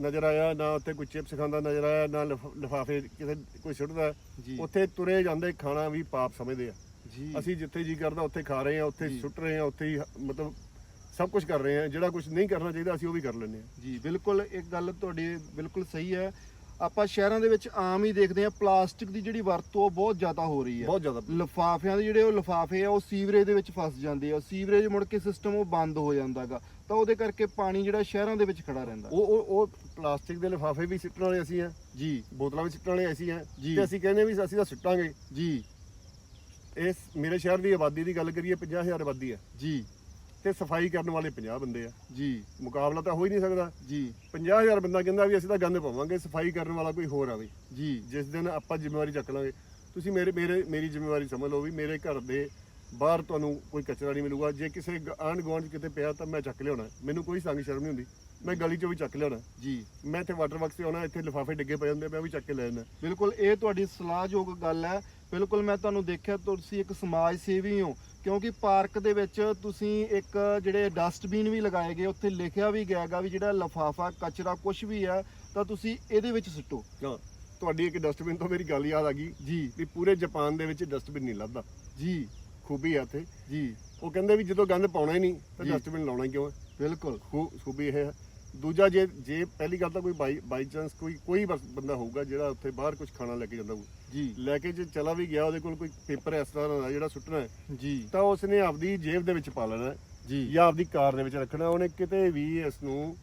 ਨਜ਼ਰ ਆਇਆ ਨਾ ਉੱਥੇ ਕੋਈ ਚਿਪਸ ਖਾਂਦਾ ਨਜ਼ਰ ਆਇਆ ਨਾ ਲਿਫਾਫੇ ਕਿਸੇ ਕੋਈ ਸੁੱਟਦਾ। ਜੀ। ਉੱਥੇ ਤੁਰੇ ਜਾਂਦੇ ਖਾਣਾ ਵੀ ਪਾਪ ਸਮਝਦੇ ਆ। ਜੀ। ਅਸੀਂ ਜਿੱਥੇ ਜੀ ਕਰਦਾ ਉੱਥੇ ਖਾ ਰਹੇ ਆ ਉੱਥੇ ਜੀ। ਸੁੱਟ ਰਹੇ ਆ ਉੱਥੇ ਹੀ ਮਤਲਬ ਸਭ ਕੁਝ ਕਰ ਰਹੇ ਆ। ਜਿਹੜਾ ਕੁਝ ਨਹੀਂ ਕਰਨਾ ਚਾਹੀਦਾ ਅਸੀਂ ਉਹ ਵੀ ਕਰ ਲੈਂਦੇ ਆ। ਜੀ ਬਿਲਕੁਲ ਇੱਕ ਗੱਲ ਤੁਹਾਡੀ ਬਿਲਕੁਲ ਸਹੀ ਹੈ। ਆਪਾਂ ਸ਼ਹਿਰਾਂ ਦੇ ਵਿੱਚ ਆਮ ਹੀ ਦੇਖਦੇ ਹਾਂ ਪਲਾਸਟਿਕ ਦੀ ਜਿਹੜੀ ਵਰਤੋਂ ਉਹ ਬਹੁਤ ਜ਼ਿਆਦਾ ਹੋ ਰਹੀ ਹੈ। ਬਹੁਤ ਜ਼ਿਆਦਾ। ਲਿਫਾਫਿਆਂ ਦੇ ਜਿਹੜੇ ਉਹ ਲਿਫਾਫੇ ਆ ਉਹ ਸੀਵਰੇਜ ਦੇ ਵਿੱਚ ਫਸ ਜਾਂਦੇ ਆ। ਸੀਵਰੇਜ ਮੁੜ ਕੇ ਸਿਸਟਮ ਉਹ ਬੰਦ ਹੋ ਜਾਂਦਾਗਾ ਤਾਂ ਉਹਦੇ ਕਰਕੇ ਪਾਣੀ ਜਿਹੜਾ ਸ਼ਹਿਰਾਂ ਦੇ ਵਿੱਚ ਖੜਾ ਰਹਿੰਦਾ। ਉਹ ਉਹ ਉਹ ਪਲਾਸਟਿਕ ਦੇ ਲਿਫਾਫੇ ਵੀ ਸਿੱਟਣ ਵਾਲੇ ਅਸੀਂ ਆ। ਜੀ। ਬੋਤਲਾਂ ਵੀ ਸਿੱਟਣ ਵਾਲੇ ਅਸੀਂ ਆ। ਜੀ। ਤੇ ਅਸੀਂ ਕਹਿੰਦੇ ਵੀ ਅਸੀਂ ਤਾਂ ਸਿੱਟਾਂਗੇ। ਜੀ। ਇਸ ਮੇਰੇ ਸ਼ਹਿਰ ਦੀ ਆਬਾਦੀ ਦੀ ਗੱਲ ਕਰੀਏ 50000 ਆਬਾਦੀ ਹੈ ਜੀ। ਤੇ ਸਫ਼ਾਈ ਕਰਨ ਵਾਲੇ 50 ਬੰਦੇ ਆ। ਜੀ। ਮੁਕਾਬਲਾ ਤਾਂ ਹੋ ਹੀ ਨਹੀਂ ਸਕਦਾ। ਜੀ। 50000 ਬੰਦਾ ਕਹਿੰਦਾ ਵੀ ਅਸੀਂ ਤਾਂ ਗੰਦ ਪਾਵਾਂਗੇ ਸਫ਼ਾਈ ਕਰਨ ਵਾਲਾ ਕੋਈ ਹੋਰ ਆਵੇ। ਜੀ। ਜਿਸ ਦਿਨ ਆਪਾਂ ਜ਼ਿੰਮੇਵਾਰੀ ਚੱਕ ਲਾਂਗੇ। ਤੁਸੀਂ ਮੇਰੇ ਮੇਰੇ ਮੇਰੀ ਜ਼ਿੰਮੇਵਾਰੀ ਸਮਝ ਲਓ ਵੀ ਮੇਰੇ ਘਰ ਦੇ ਬਾਹਰ ਤੁਹਾਨੂੰ ਕੋਈ ਕਚਰਾ ਨਹੀਂ ਮਿਲੂਗਾ। ਜੇ ਕਿਸੇ ਆਂਢ ਗੁਆਂਢ ਕਿਤੇ ਪਿਆ ਤਾਂ ਮੈਂ ਚੱਕ ਲਿਆਉਣਾ। ਮੈਨੂੰ ਕੋਈ ਸੰਗ ਸ਼ਰਮ ਨਹੀਂ ਹੁੰਦੀ। ਮੈਂ ਗਲੀ 'ਚੋਂ ਵੀ ਚੱਕ ਲਿਆਉਣਾ। ਜੀ। ਮੈਂ ਇੱਥੇ ਵਾਟਰ ਵਰਕਸ ਤੇ ਆਉਣਾ ਇੱਥੇ ਲਿਫਾਫੇ ਡਿੱਗੇ ਪਏ ਹੁੰਦੇ ਮੈਂ ਵੀ ਚੱਕ ਕੇ ਲੈ ਜਾਣਾ ਬਿਲਕੁਲ ਇਹ ਤੁਹਾਡੀ ਸਲਾਹਯੋਗ ਗੱਲ ਹੈ। ਬਿਲਕੁਲ ਮੈਂ ਤੁਹਾਨੂੰ ਦੇਖਿਆ ਤੁਸੀਂ ਇੱਕ ਸਮਾਜ ਸੇਵੀ ਹੋ ਕਿਉਂਕਿ ਪਾਰਕ ਦੇ ਵਿੱਚ ਤੁਸੀਂ ਇੱਕ ਜਿਹੜੇ ਡਸਟਬਿਨ ਵੀ ਲਗਾਏ ਗਏ ਉੱਥੇ ਲਿਖਿਆ ਵੀ ਗਿਆਗਾ ਵੀ ਜਿਹੜਾ ਲਫਾਫਾ ਕਚਰਾ ਕੁਝ ਵੀ ਹੈ ਤਾਂ ਤੁਸੀਂ ਇਹਦੇ ਵਿੱਚ ਸੁੱਟੋ। ਹਾਂ ਤੁਹਾਡੀ ਇੱਕ ਡਸਟਬਿਨ ਤੋਂ ਮੇਰੀ ਗੱਲ ਯਾਦ ਆ ਗਈ ਜੀ। ਵੀ ਪੂਰੇ ਜਾਪਾਨ ਦੇ ਵਿੱਚ ਡਸਟਬਿਨ ਨਹੀਂ ਲੱਭਦਾ। ਜੀ। ਖੂਬੀ ਆ ਇੱਥੇ। ਜੀ। ਉਹ ਕਹਿੰਦੇ ਵੀ ਜਦੋਂ ਗੰਦ ਪਾਉਣਾ ਹੀ ਨਹੀਂ ਤਾਂ। ਡਸਟਬਿਨ ਲਾਉਣਾ ਹੀ ਕਿਉਂ ਹੈ? ਬਿਲਕੁਲ। ਖੂਬੀ ਇਹ ਹੈ। ਦੂਜਾ ਜੇ ਜੇ ਪਹਿਲੀ ਗੱਲ ਤਾਂ ਕੋਈ ਬਾਈ ਬਾਈ ਚਾਂਸ ਕੋਈ ਕੋਈ ਬੰਦਾ ਹੋਊਗਾ ਜਿਹੜਾ ਉੱਥੇ ਬਾਹਰ ਕੁਝ ਖਾਣਾ ਲੈ ਕੇ ਜਾਂਦਾ ਹੋਊ ਜੀ। ਲੈ ਕੇ ਜੇ ਚਲਾ ਵੀ ਗਿਆ ਉਹਦੇ ਕੋਲ ਕੋਈ ਪੇਪਰ ਇਸ ਤਰ੍ਹਾਂ ਦਾ ਜਿਹੜਾ ਸੁੱਟਣਾ ਹੈ ਜੀ। ਤਾਂ ਉਸਨੇ ਆਪਦੀ ਜੇਬ ਦੇ ਵਿੱਚ ਪਾ ਲੈਣਾ ਹੈ ਜੀ। ਜਾਂ ਆਪਦੀ ਕਾਰ ਦੇ ਵਿੱਚ ਰੱਖਣਾ ਉਹਨੇ ਕਿਤੇ ਵੀ ਇਸ ਨੂੰ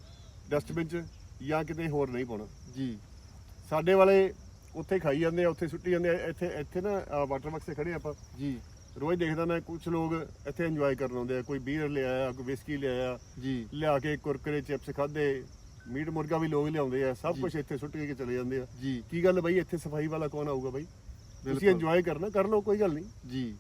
ਡਸਟਬਿਨ 'ਚ ਜਾਂ ਕਿਤੇ ਹੋਰ ਨਹੀਂ ਪਾਉਣਾ। ਜੀ। ਸਾਡੇ ਵਾਲੇ ਉੱਥੇ ਖਾਈ ਜਾਂਦੇ ਆ ਉੱਥੇ ਸੁੱਟੀ ਜਾਂਦੇ ਆ। ਇੱਥੇ ਇੱਥੇ ਨਾ ਵਾਟਰ ਵਰਕਸ ਤੇ ਖੜੇ ਆਪਾਂ। ਜੀ। ਰੋਜ਼ ਦੇਖਦਾ ਮੈਂ ਕੁਝ ਲੋਕ ਇੱਥੇ ਇੰਜੋਏ ਕਰਨ ਆਉਂਦੇ ਆ। ਕੋਈ ਬੀਅਰ ਲਿਆਇਆ ਕੋਈ ਵਿਸਕੀ ਲਿਆਇਆ ਜੀ। ਲਿਆ ਕੇ ਕੁਰਕਰੇ ਚਿਪਸ ਖਾਦੇ ਮੀਟ ਮੁਰਗਾ ਵੀ ਲੋਕ ਲਿਆਉਂਦੇ ਆ ਸਭ। ਕੁਝ ਇੱਥੇ ਸੁੱਟ ਕੇ ਚਲੇ ਜਾਂਦੇ ਆ। ਜੀ। ਕੀ ਗੱਲ ਬਈ ਇੱਥੇ ਸਫ਼ਾਈ ਵਾਲਾ ਕੌਣ ਆਊਗਾ ਬਈ? ਤੁਸੀਂ। ਇੰਜੋਏ ਕਰਨਾ ਕਰ ਲਓ ਕੋਈ ਗੱਲ ਨਹੀਂ। ਜੀ।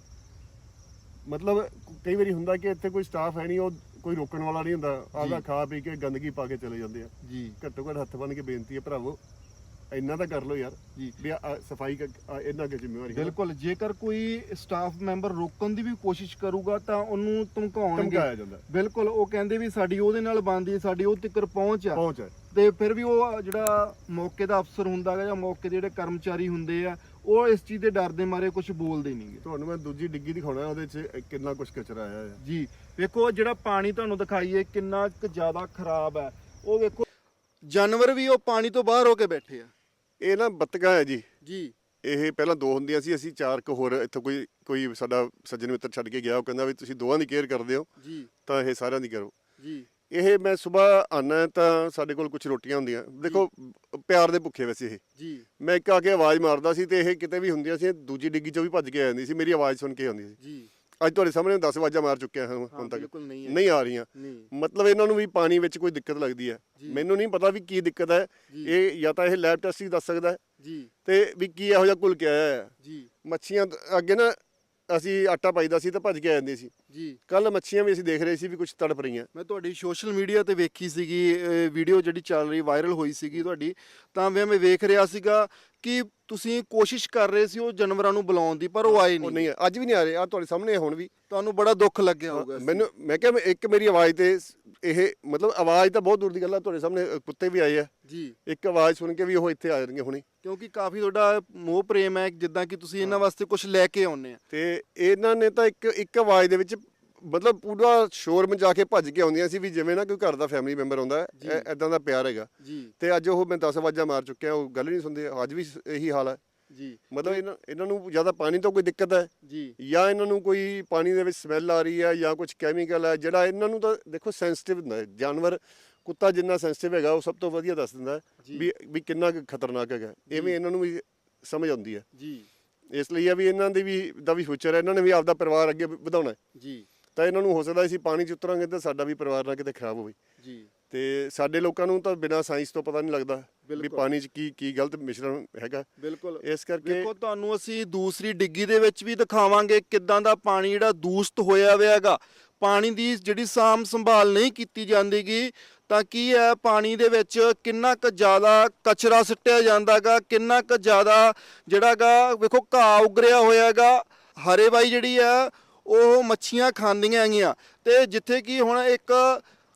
ਮਤਲਬ ਕਈ ਵਾਰੀ ਹੁੰਦਾ ਕਿ ਇੱਥੇ ਕੋਈ ਸਟਾਫ ਹੈ ਨਹੀਂ ਉਹ ਕੋਈ ਰੋਕਣ ਵਾਲਾ ਨਹੀਂ ਹੁੰਦਾ। ਆਪਦਾ। ਖਾ ਪੀ ਕੇ ਗੰਦਗੀ ਪਾ ਕੇ ਚਲੇ ਜਾਂਦੇ ਆ। ਜੀ। ਘੱਟੋ ਘੱਟ ਹੱਥ ਬੰਨ ਕੇ ਬੇਨਤੀ ਹੈ ਭਰਾਵੋ। ਇੰਨਾ ਤਾਂ ਕਰ ਲਓ ਯਾਰ। ਜੀ। ਵੀ ਸਫ਼ਾਈ ਇਹਨਾਂ ਕੀ ਜ਼ਿੰਮੇਵਾਰੀ ਹੈ। ਬਿਲਕੁਲ ਜੇਕਰ ਕੋਈ ਸਟਾਫ ਮੈਂਬਰ ਰੋਕਣ ਦੀ ਵੀ ਕੋਸ਼ਿਸ਼ ਕਰੂਗਾ ਤਾਂ ਉਹਨੂੰ ਧਮਕਾਉਣਗੇ। ਧਮਕਾਇਆ ਜਾਂਦਾ। ਬਿਲਕੁਲ ਉਹ ਕਹਿੰਦੇ ਵੀ ਸਾਡੀ ਉਹਦੇ ਨਾਲ ਬਣਦੀ ਹੈ ਸਾਡੀ ਉਹ ਤੱਕ ਪਹੁੰਚ ਆ। ਪਹੁੰਚ ਹੈ ਤੇ ਫਿਰ ਵੀ ਉਹ ਜਿਹੜਾ ਮੌਕੇ ਦਾ ਅਫਸਰ ਹੁੰਦਾ ਜਾਂ ਮੌਕੇ ਦੇ ਜਿਹੜੇ ਕਰਮਚਾਰੀ ਹੁੰਦੇ ਆ ਉਹ ਇਸ ਚੀਜ਼ ਦੇ ਡਰ ਦੇ ਮਾਰੇ ਕੁਝ ਬੋਲਦੇ ਨਹੀਂਗੇ ਤੁਹਾਨੂੰ ਮੈਂ ਦੂਜੀ ਡਿੱਗੀ ਦਿਖਾਉਣਾ ਉਹਦੇ 'ਚ ਕਿੰਨਾ ਕੁਝ ਕਚਰਾ ਆਇਆ ਹੈ। ਜੀ ਵੇਖੋ ਜਿਹੜਾ ਪਾਣੀ ਤੁਹਾਨੂੰ ਦਿਖਾਈਏ ਕਿੰਨਾ ਕੁ ਜ਼ਿਆਦਾ ਖਰਾਬ ਹੈ। ਉਹ ਵੇਖੋ ਜਾਨਵਰ ਵੀ ਉਹ ਪਾਣੀ ਤੋਂ ਬਾਹਰ ਹੋ ਕੇ ਬੈਠੇ ਆ। ਇਹ ਨਾ ਬੱਤਗਾ ਹੈ ਜੀ। ਜੀ। ਇਹ ਪਹਿਲਾਂ ਦੋ ਹੁੰਦੀਆਂ ਸੀ ਅਸੀਂ ਚਾਰ ਕੁ ਹੋਰ ਇੱਥੋਂ ਕੋਈ ਕੋਈ ਸਾਡਾ ਸੱਜਣ ਮਿੱਤਰ ਛੱਡ ਕੇ ਗਿਆ ਉਹ ਕਹਿੰਦਾ ਵੀ ਤੁਸੀਂ ਦੋਵਾਂ ਦੀ ਕੇਅਰ ਕਰਦੇ ਹੋ ਜੀ। ਤਾਂ ਇਹ ਸਾਰਿਆਂ ਦੀ ਕਰੋ। ਜੀ। ਇਹ ਮੈਂ ਸਵੇਰ ਆਨਾ ਤਾਂ ਸਾਡੇ ਕੋਲ ਕੁਝ ਰੋਟੀਆਂ ਹੁੰਦੀਆਂ। ਦੇਖੋ ਪਿਆਰ ਦੇ ਭੁੱਖੇ ਵੈਸੇ ਇਹ। ਜੀ। ਮੈਂ ਇੱਕ ਆ ਕੇ ਆਵਾਜ਼ ਮਾਰਦਾ ਸੀ ਤੇ ਇਹ ਕਿਤੇ ਵੀ ਹੁੰਦੀਆਂ ਸੀ ਦੂਜੀ ਡਿੱਗੀ ਚੋਂ ਵੀ ਭੱਜ ਕੇ ਆ ਜਾਂਦੀ ਸੀ ਮੇਰੀ ਆਵਾਜ਼ ਸੁਣ ਕੇ ਆਉਂਦੀ ਸੀ। ਜੀ। ਅੱਜ ਤੁਹਾਡੇ ਸਾਹਮਣੇ 10 ਆਵਾਜ਼ਾਂ ਮਾਰ ਚੁੱਕਿਆ ਹਾਂ ਹੁਣ ਤੱਕ। ਬਿਲਕੁਲ ਨਹੀਂ ਹੈ। ਨਹੀਂ ਆ ਰਹੀਆਂ। ਨਹੀਂ। ਮਤਲਬ ਇਹਨਾਂ ਨੂੰ ਵੀ ਪਾਣੀ ਵਿੱਚ ਕੋਈ ਦਿੱਕਤ ਲੱਗਦੀ ਹੈ। ਮੈਨੂੰ ਨਹੀਂ ਪਤਾ ਵੀ ਕੀ ਦਿੱਕਤ ਹੈ। ਇਹ ਜਾਂ ਤਾਂ ਇਹ ਲੈਬ ਟੈਸਟ ਹੀ ਦੱਸ ਸਕਦਾ ਹੈ। ਜੀ। ਤੇ ਵੀ ਕੀ ਇਹੋ ਜਿਹਾ ਘੁਲ ਕੇ ਆਇਆ ਹੈ। ਜੀ। ਮੱਛੀਆਂ ਅੱਗੇ ਨਾ ਅਸੀਂ ਆਟਾ ਪਾਈਦਾ ਸੀ ਤਾਂ ਭੱਜ ਕੇ ਆ ਜਾਂਦੀ ਸੀ। ਜੀ। ਕੱਲ ਮੱਛੀਆਂ ਵੀ ਅਸੀਂ ਦੇਖ ਰਹੇ ਸੀ ਵੀ ਕੁਝ ਤੜਪ ਰਹੀਆਂ। ਮੈਂ ਤੁਹਾਡੀ ਸੋਸ਼ਲ ਮੀਡੀਆ ਤੇ ਵੇਖੀ ਸੀਗੀ ਵੀਡੀਓ ਜਿਹੜੀ ਚੱਲ ਰਹੀ ਵਾਇਰਲ ਹੋਈ ਸੀਗੀ ਤੁਹਾਡੀ ਤਾਂ ਮੈਂ ਮੈਂ ਵੇਖ ਰਿਹਾ ਸੀਗਾ ਕਿ ਤੁਸੀਂ ਕੋਸ਼ਿਸ਼ ਕਰ ਰਹੇ ਸੀ ਉਹ ਜਾਨਵਰਾਂ ਨੂੰ ਬੁਲਾਉਣ ਦੀ ਪਰ ਉਹ ਆਏ ਉਹ ਨਹੀਂ। ਨਹੀਂ ਅੱਜ ਵੀ ਨਹੀਂ ਆ ਰਹੇ ਆ ਤੁਹਾਡੇ ਸਾਹਮਣੇ ਹੁਣ ਵੀ। ਤੁਹਾਨੂੰ ਬੜਾ ਦੁੱਖ ਲੱਗਿਆ ਹੋਊਗਾ। ਮੈਨੂੰ ਮੈਂ ਕਿਹਾ ਮੈਂ ਇੱਕ ਮੇਰੀ ਆਵਾਜ਼ ਤੇ ਇਹ ਮਤਲਬ ਆਵਾਜ਼ ਤਾਂ ਬਹੁਤ ਦੂਰ ਦੀ ਗੱਲ ਆ ਤੁਹਾਡੇ ਸਾਹਮਣੇ ਅ, ਕੁੱਤੇ ਵੀ ਆਏ ਆ। ਜੀ। ਇੱਕ ਆਵਾਜ਼ ਸੁਣ ਕੇ ਵੀ ਉਹ ਇੱਥੇ ਆ ਜਾਣਗੇ ਹੁਣੇ। ਕਿਉਂਕਿ ਕਾਫੀ ਤੁਹਾਡਾ ਮੋਹ ਪ੍ਰੇਮ ਹੈ ਜਿੱਦਾਂ ਕਿ ਤੁਸੀਂ ਇਹਨਾਂ ਵਾਸਤੇ ਕੁਝ ਲੈ ਕੇ ਆਉਨੇ ਆ। ਤੇ ਇਹਨਾਂ ਨੇ ਤਾਂ ਇੱਕ ਇੱਕ ਆਵਾਜ਼ ਦੇ ਵਿੱਚ ਮਤਲਬ ਪੂਰਾ ਸ਼ੋਰ ਮਚਾ ਕੇ ਭੱਜ ਕੇ ਆਉਂਦੀਆਂ ਸੀ ਵੀ ਜਿਵੇਂ ਨਾ ਕੋਈ ਘਰ ਦਾ ਫੈਮਿਲੀ ਮੈਂਬਰ ਆਉਂਦਾ ਹੈ ਐਦਾਂ ਦਾ ਪਿਆਰ ਹੈਗਾ। ਤੇ ਅੱਜ ਉਹ ਮੈਂ 10 ਆਵਾਜ਼ਾਂ ਮਾਰ ਚੁੱਕਿਆ ਉਹ ਗੱਲ ਨਹੀਂ ਸੁਣਦੇ ਅੱਜ ਵੀ ਇਹੀ ਹਾਲ ਹੈ। ਜੀ। ਮਤਲਬ ਇਹਨਾਂ ਇਹਨਾਂ ਨੂੰ ਜ਼ਿਆਦਾ ਪਾਣੀ ਤੋਂ ਕੋਈ ਦਿੱਕਤ ਹੈ? ਜੀ। ਜਾਂ ਇਹਨਾਂ ਨੂੰ ਕੋਈ ਪਾਣੀ ਦੇ ਵਿੱਚ ਸਮੈਲ ਆ ਰਹੀ ਹੈ ਜਾਂ ਕੁਝ ਕੈਮੀਕਲ ਹੈ? ਜਿਹੜਾ ਇਹਨਾਂ ਨੂੰ ਤਾਂ ਦੇਖੋ ਸੈਂਸਿਟਿਵ ਹੁੰਦਾ ਹੈ ਜਾਨਵਰ ਕੁੱਤਾ ਜਿੰਨਾ ਸੈਂਸਿਟਿਵ ਹੈਗਾ ਉਹ ਸਭ ਤੋਂ ਵਧੀਆ ਦੱਸ ਦਿੰਦਾ। ਵੀ ਵੀ ਕਿੰਨਾ ਕੁ ਖਤਰਨਾਕ ਹੈਗਾ। ਐਵੇਂ ਇਹਨਾਂ ਨੂੰ ਵੀ ਸਮਝ ਆਉਂਦੀ ਹੈ। ਜੀ। ਇਸ ਲਈ ਆ ਵੀ ਇਹਨਾਂ ਦੀ ਵੀ ਦਾ ਵੀ ਫਿਊਚਰ ਹੈ। ਇਹਨਾਂ ਨੇ ਵੀ ਆਪਦਾ ਪਰਿਵਾਰ ਅੱਗੇ ਵਧਾਉਣਾ ਹੈ। ਜੀ। ਤਾਂ ਇਹਨਾਂ ਨੂੰ ਹੋ ਸਕਦਾ ਅਸੀਂ ਪਾਣੀ 'ਚ ਉਤਰਾਂਗੇ ਤਾਂ ਸਾਡਾ ਵੀ ਪਰਿਵਾਰ ਨਾ ਕਿਤੇ ਖਰਾਬ ਹੋਵੇ। ਜੀ। ਤੇ ਸਾਡੇ ਲੋਕਾਂ ਨੂੰ ਤਾਂ ਬਿਨਾਂ ਸਾਇੰਸ ਤੋਂ ਪਤਾ ਨਹੀਂ ਲੱਗਦਾ ਵੀ ਬਿਲਕੁਲ। ਪਾਣੀ 'ਚ ਕੀ ਕੀ ਗਲਤ ਮਿਸ਼ਰਣ ਹੈਗਾ। ਬਿਲਕੁਲ। ਇਸ ਕਰਕੇ ਦੇਖੋ ਤੁਹਾਨੂੰ ਅਸੀਂ ਦੂਸਰੀ ਡਿੱਗੀ ਦੇ ਵਿੱਚ ਵੀ ਦਿਖਾਵਾਂਗੇ ਕਿੱਦਾਂ ਦਾ ਪਾਣੀ ਜਿਹੜਾ ਦੂਸ਼ਿਤ ਹੋਇਆ ਹੋਇਆ ਹੈਗਾ। ਪਾਣੀ ਦੀ ਜਿਹੜੀ ਸਾਮ ਸੰਭਾਲ ਨਹੀਂ ਕੀਤੀ ਜਾਂਦੀਗੀ ਤਾਂ ਕੀ ਹੈ ਪਾਣੀ ਦੇ ਵਿੱਚ ਕਿੰਨਾ ਕੁ ਜ਼ਿਆਦਾ ਕਚਰਾ ਸਿੱਟਿਆ ਜਾਂਦਾਗਾ ਕਿੰਨਾ ਕੁ ਜ਼ਿਆਦਾ ਜਿਹੜਾਗਾ ਵੇਖੋ ਘਾਹ ਉਗਰਿਆ ਹੋਇਆ ਹੈਗਾ। ਹਰੇ ਬਾਈ ਜਿਹੜੀ ਆ ਉਹ ਮੱਛੀਆਂ ਖਾਂਦੀਆਂ ਹੈਗੀਆਂ ਤੇ ਜਿੱਥੇ ਕਿ ਹੁਣ ਇੱਕ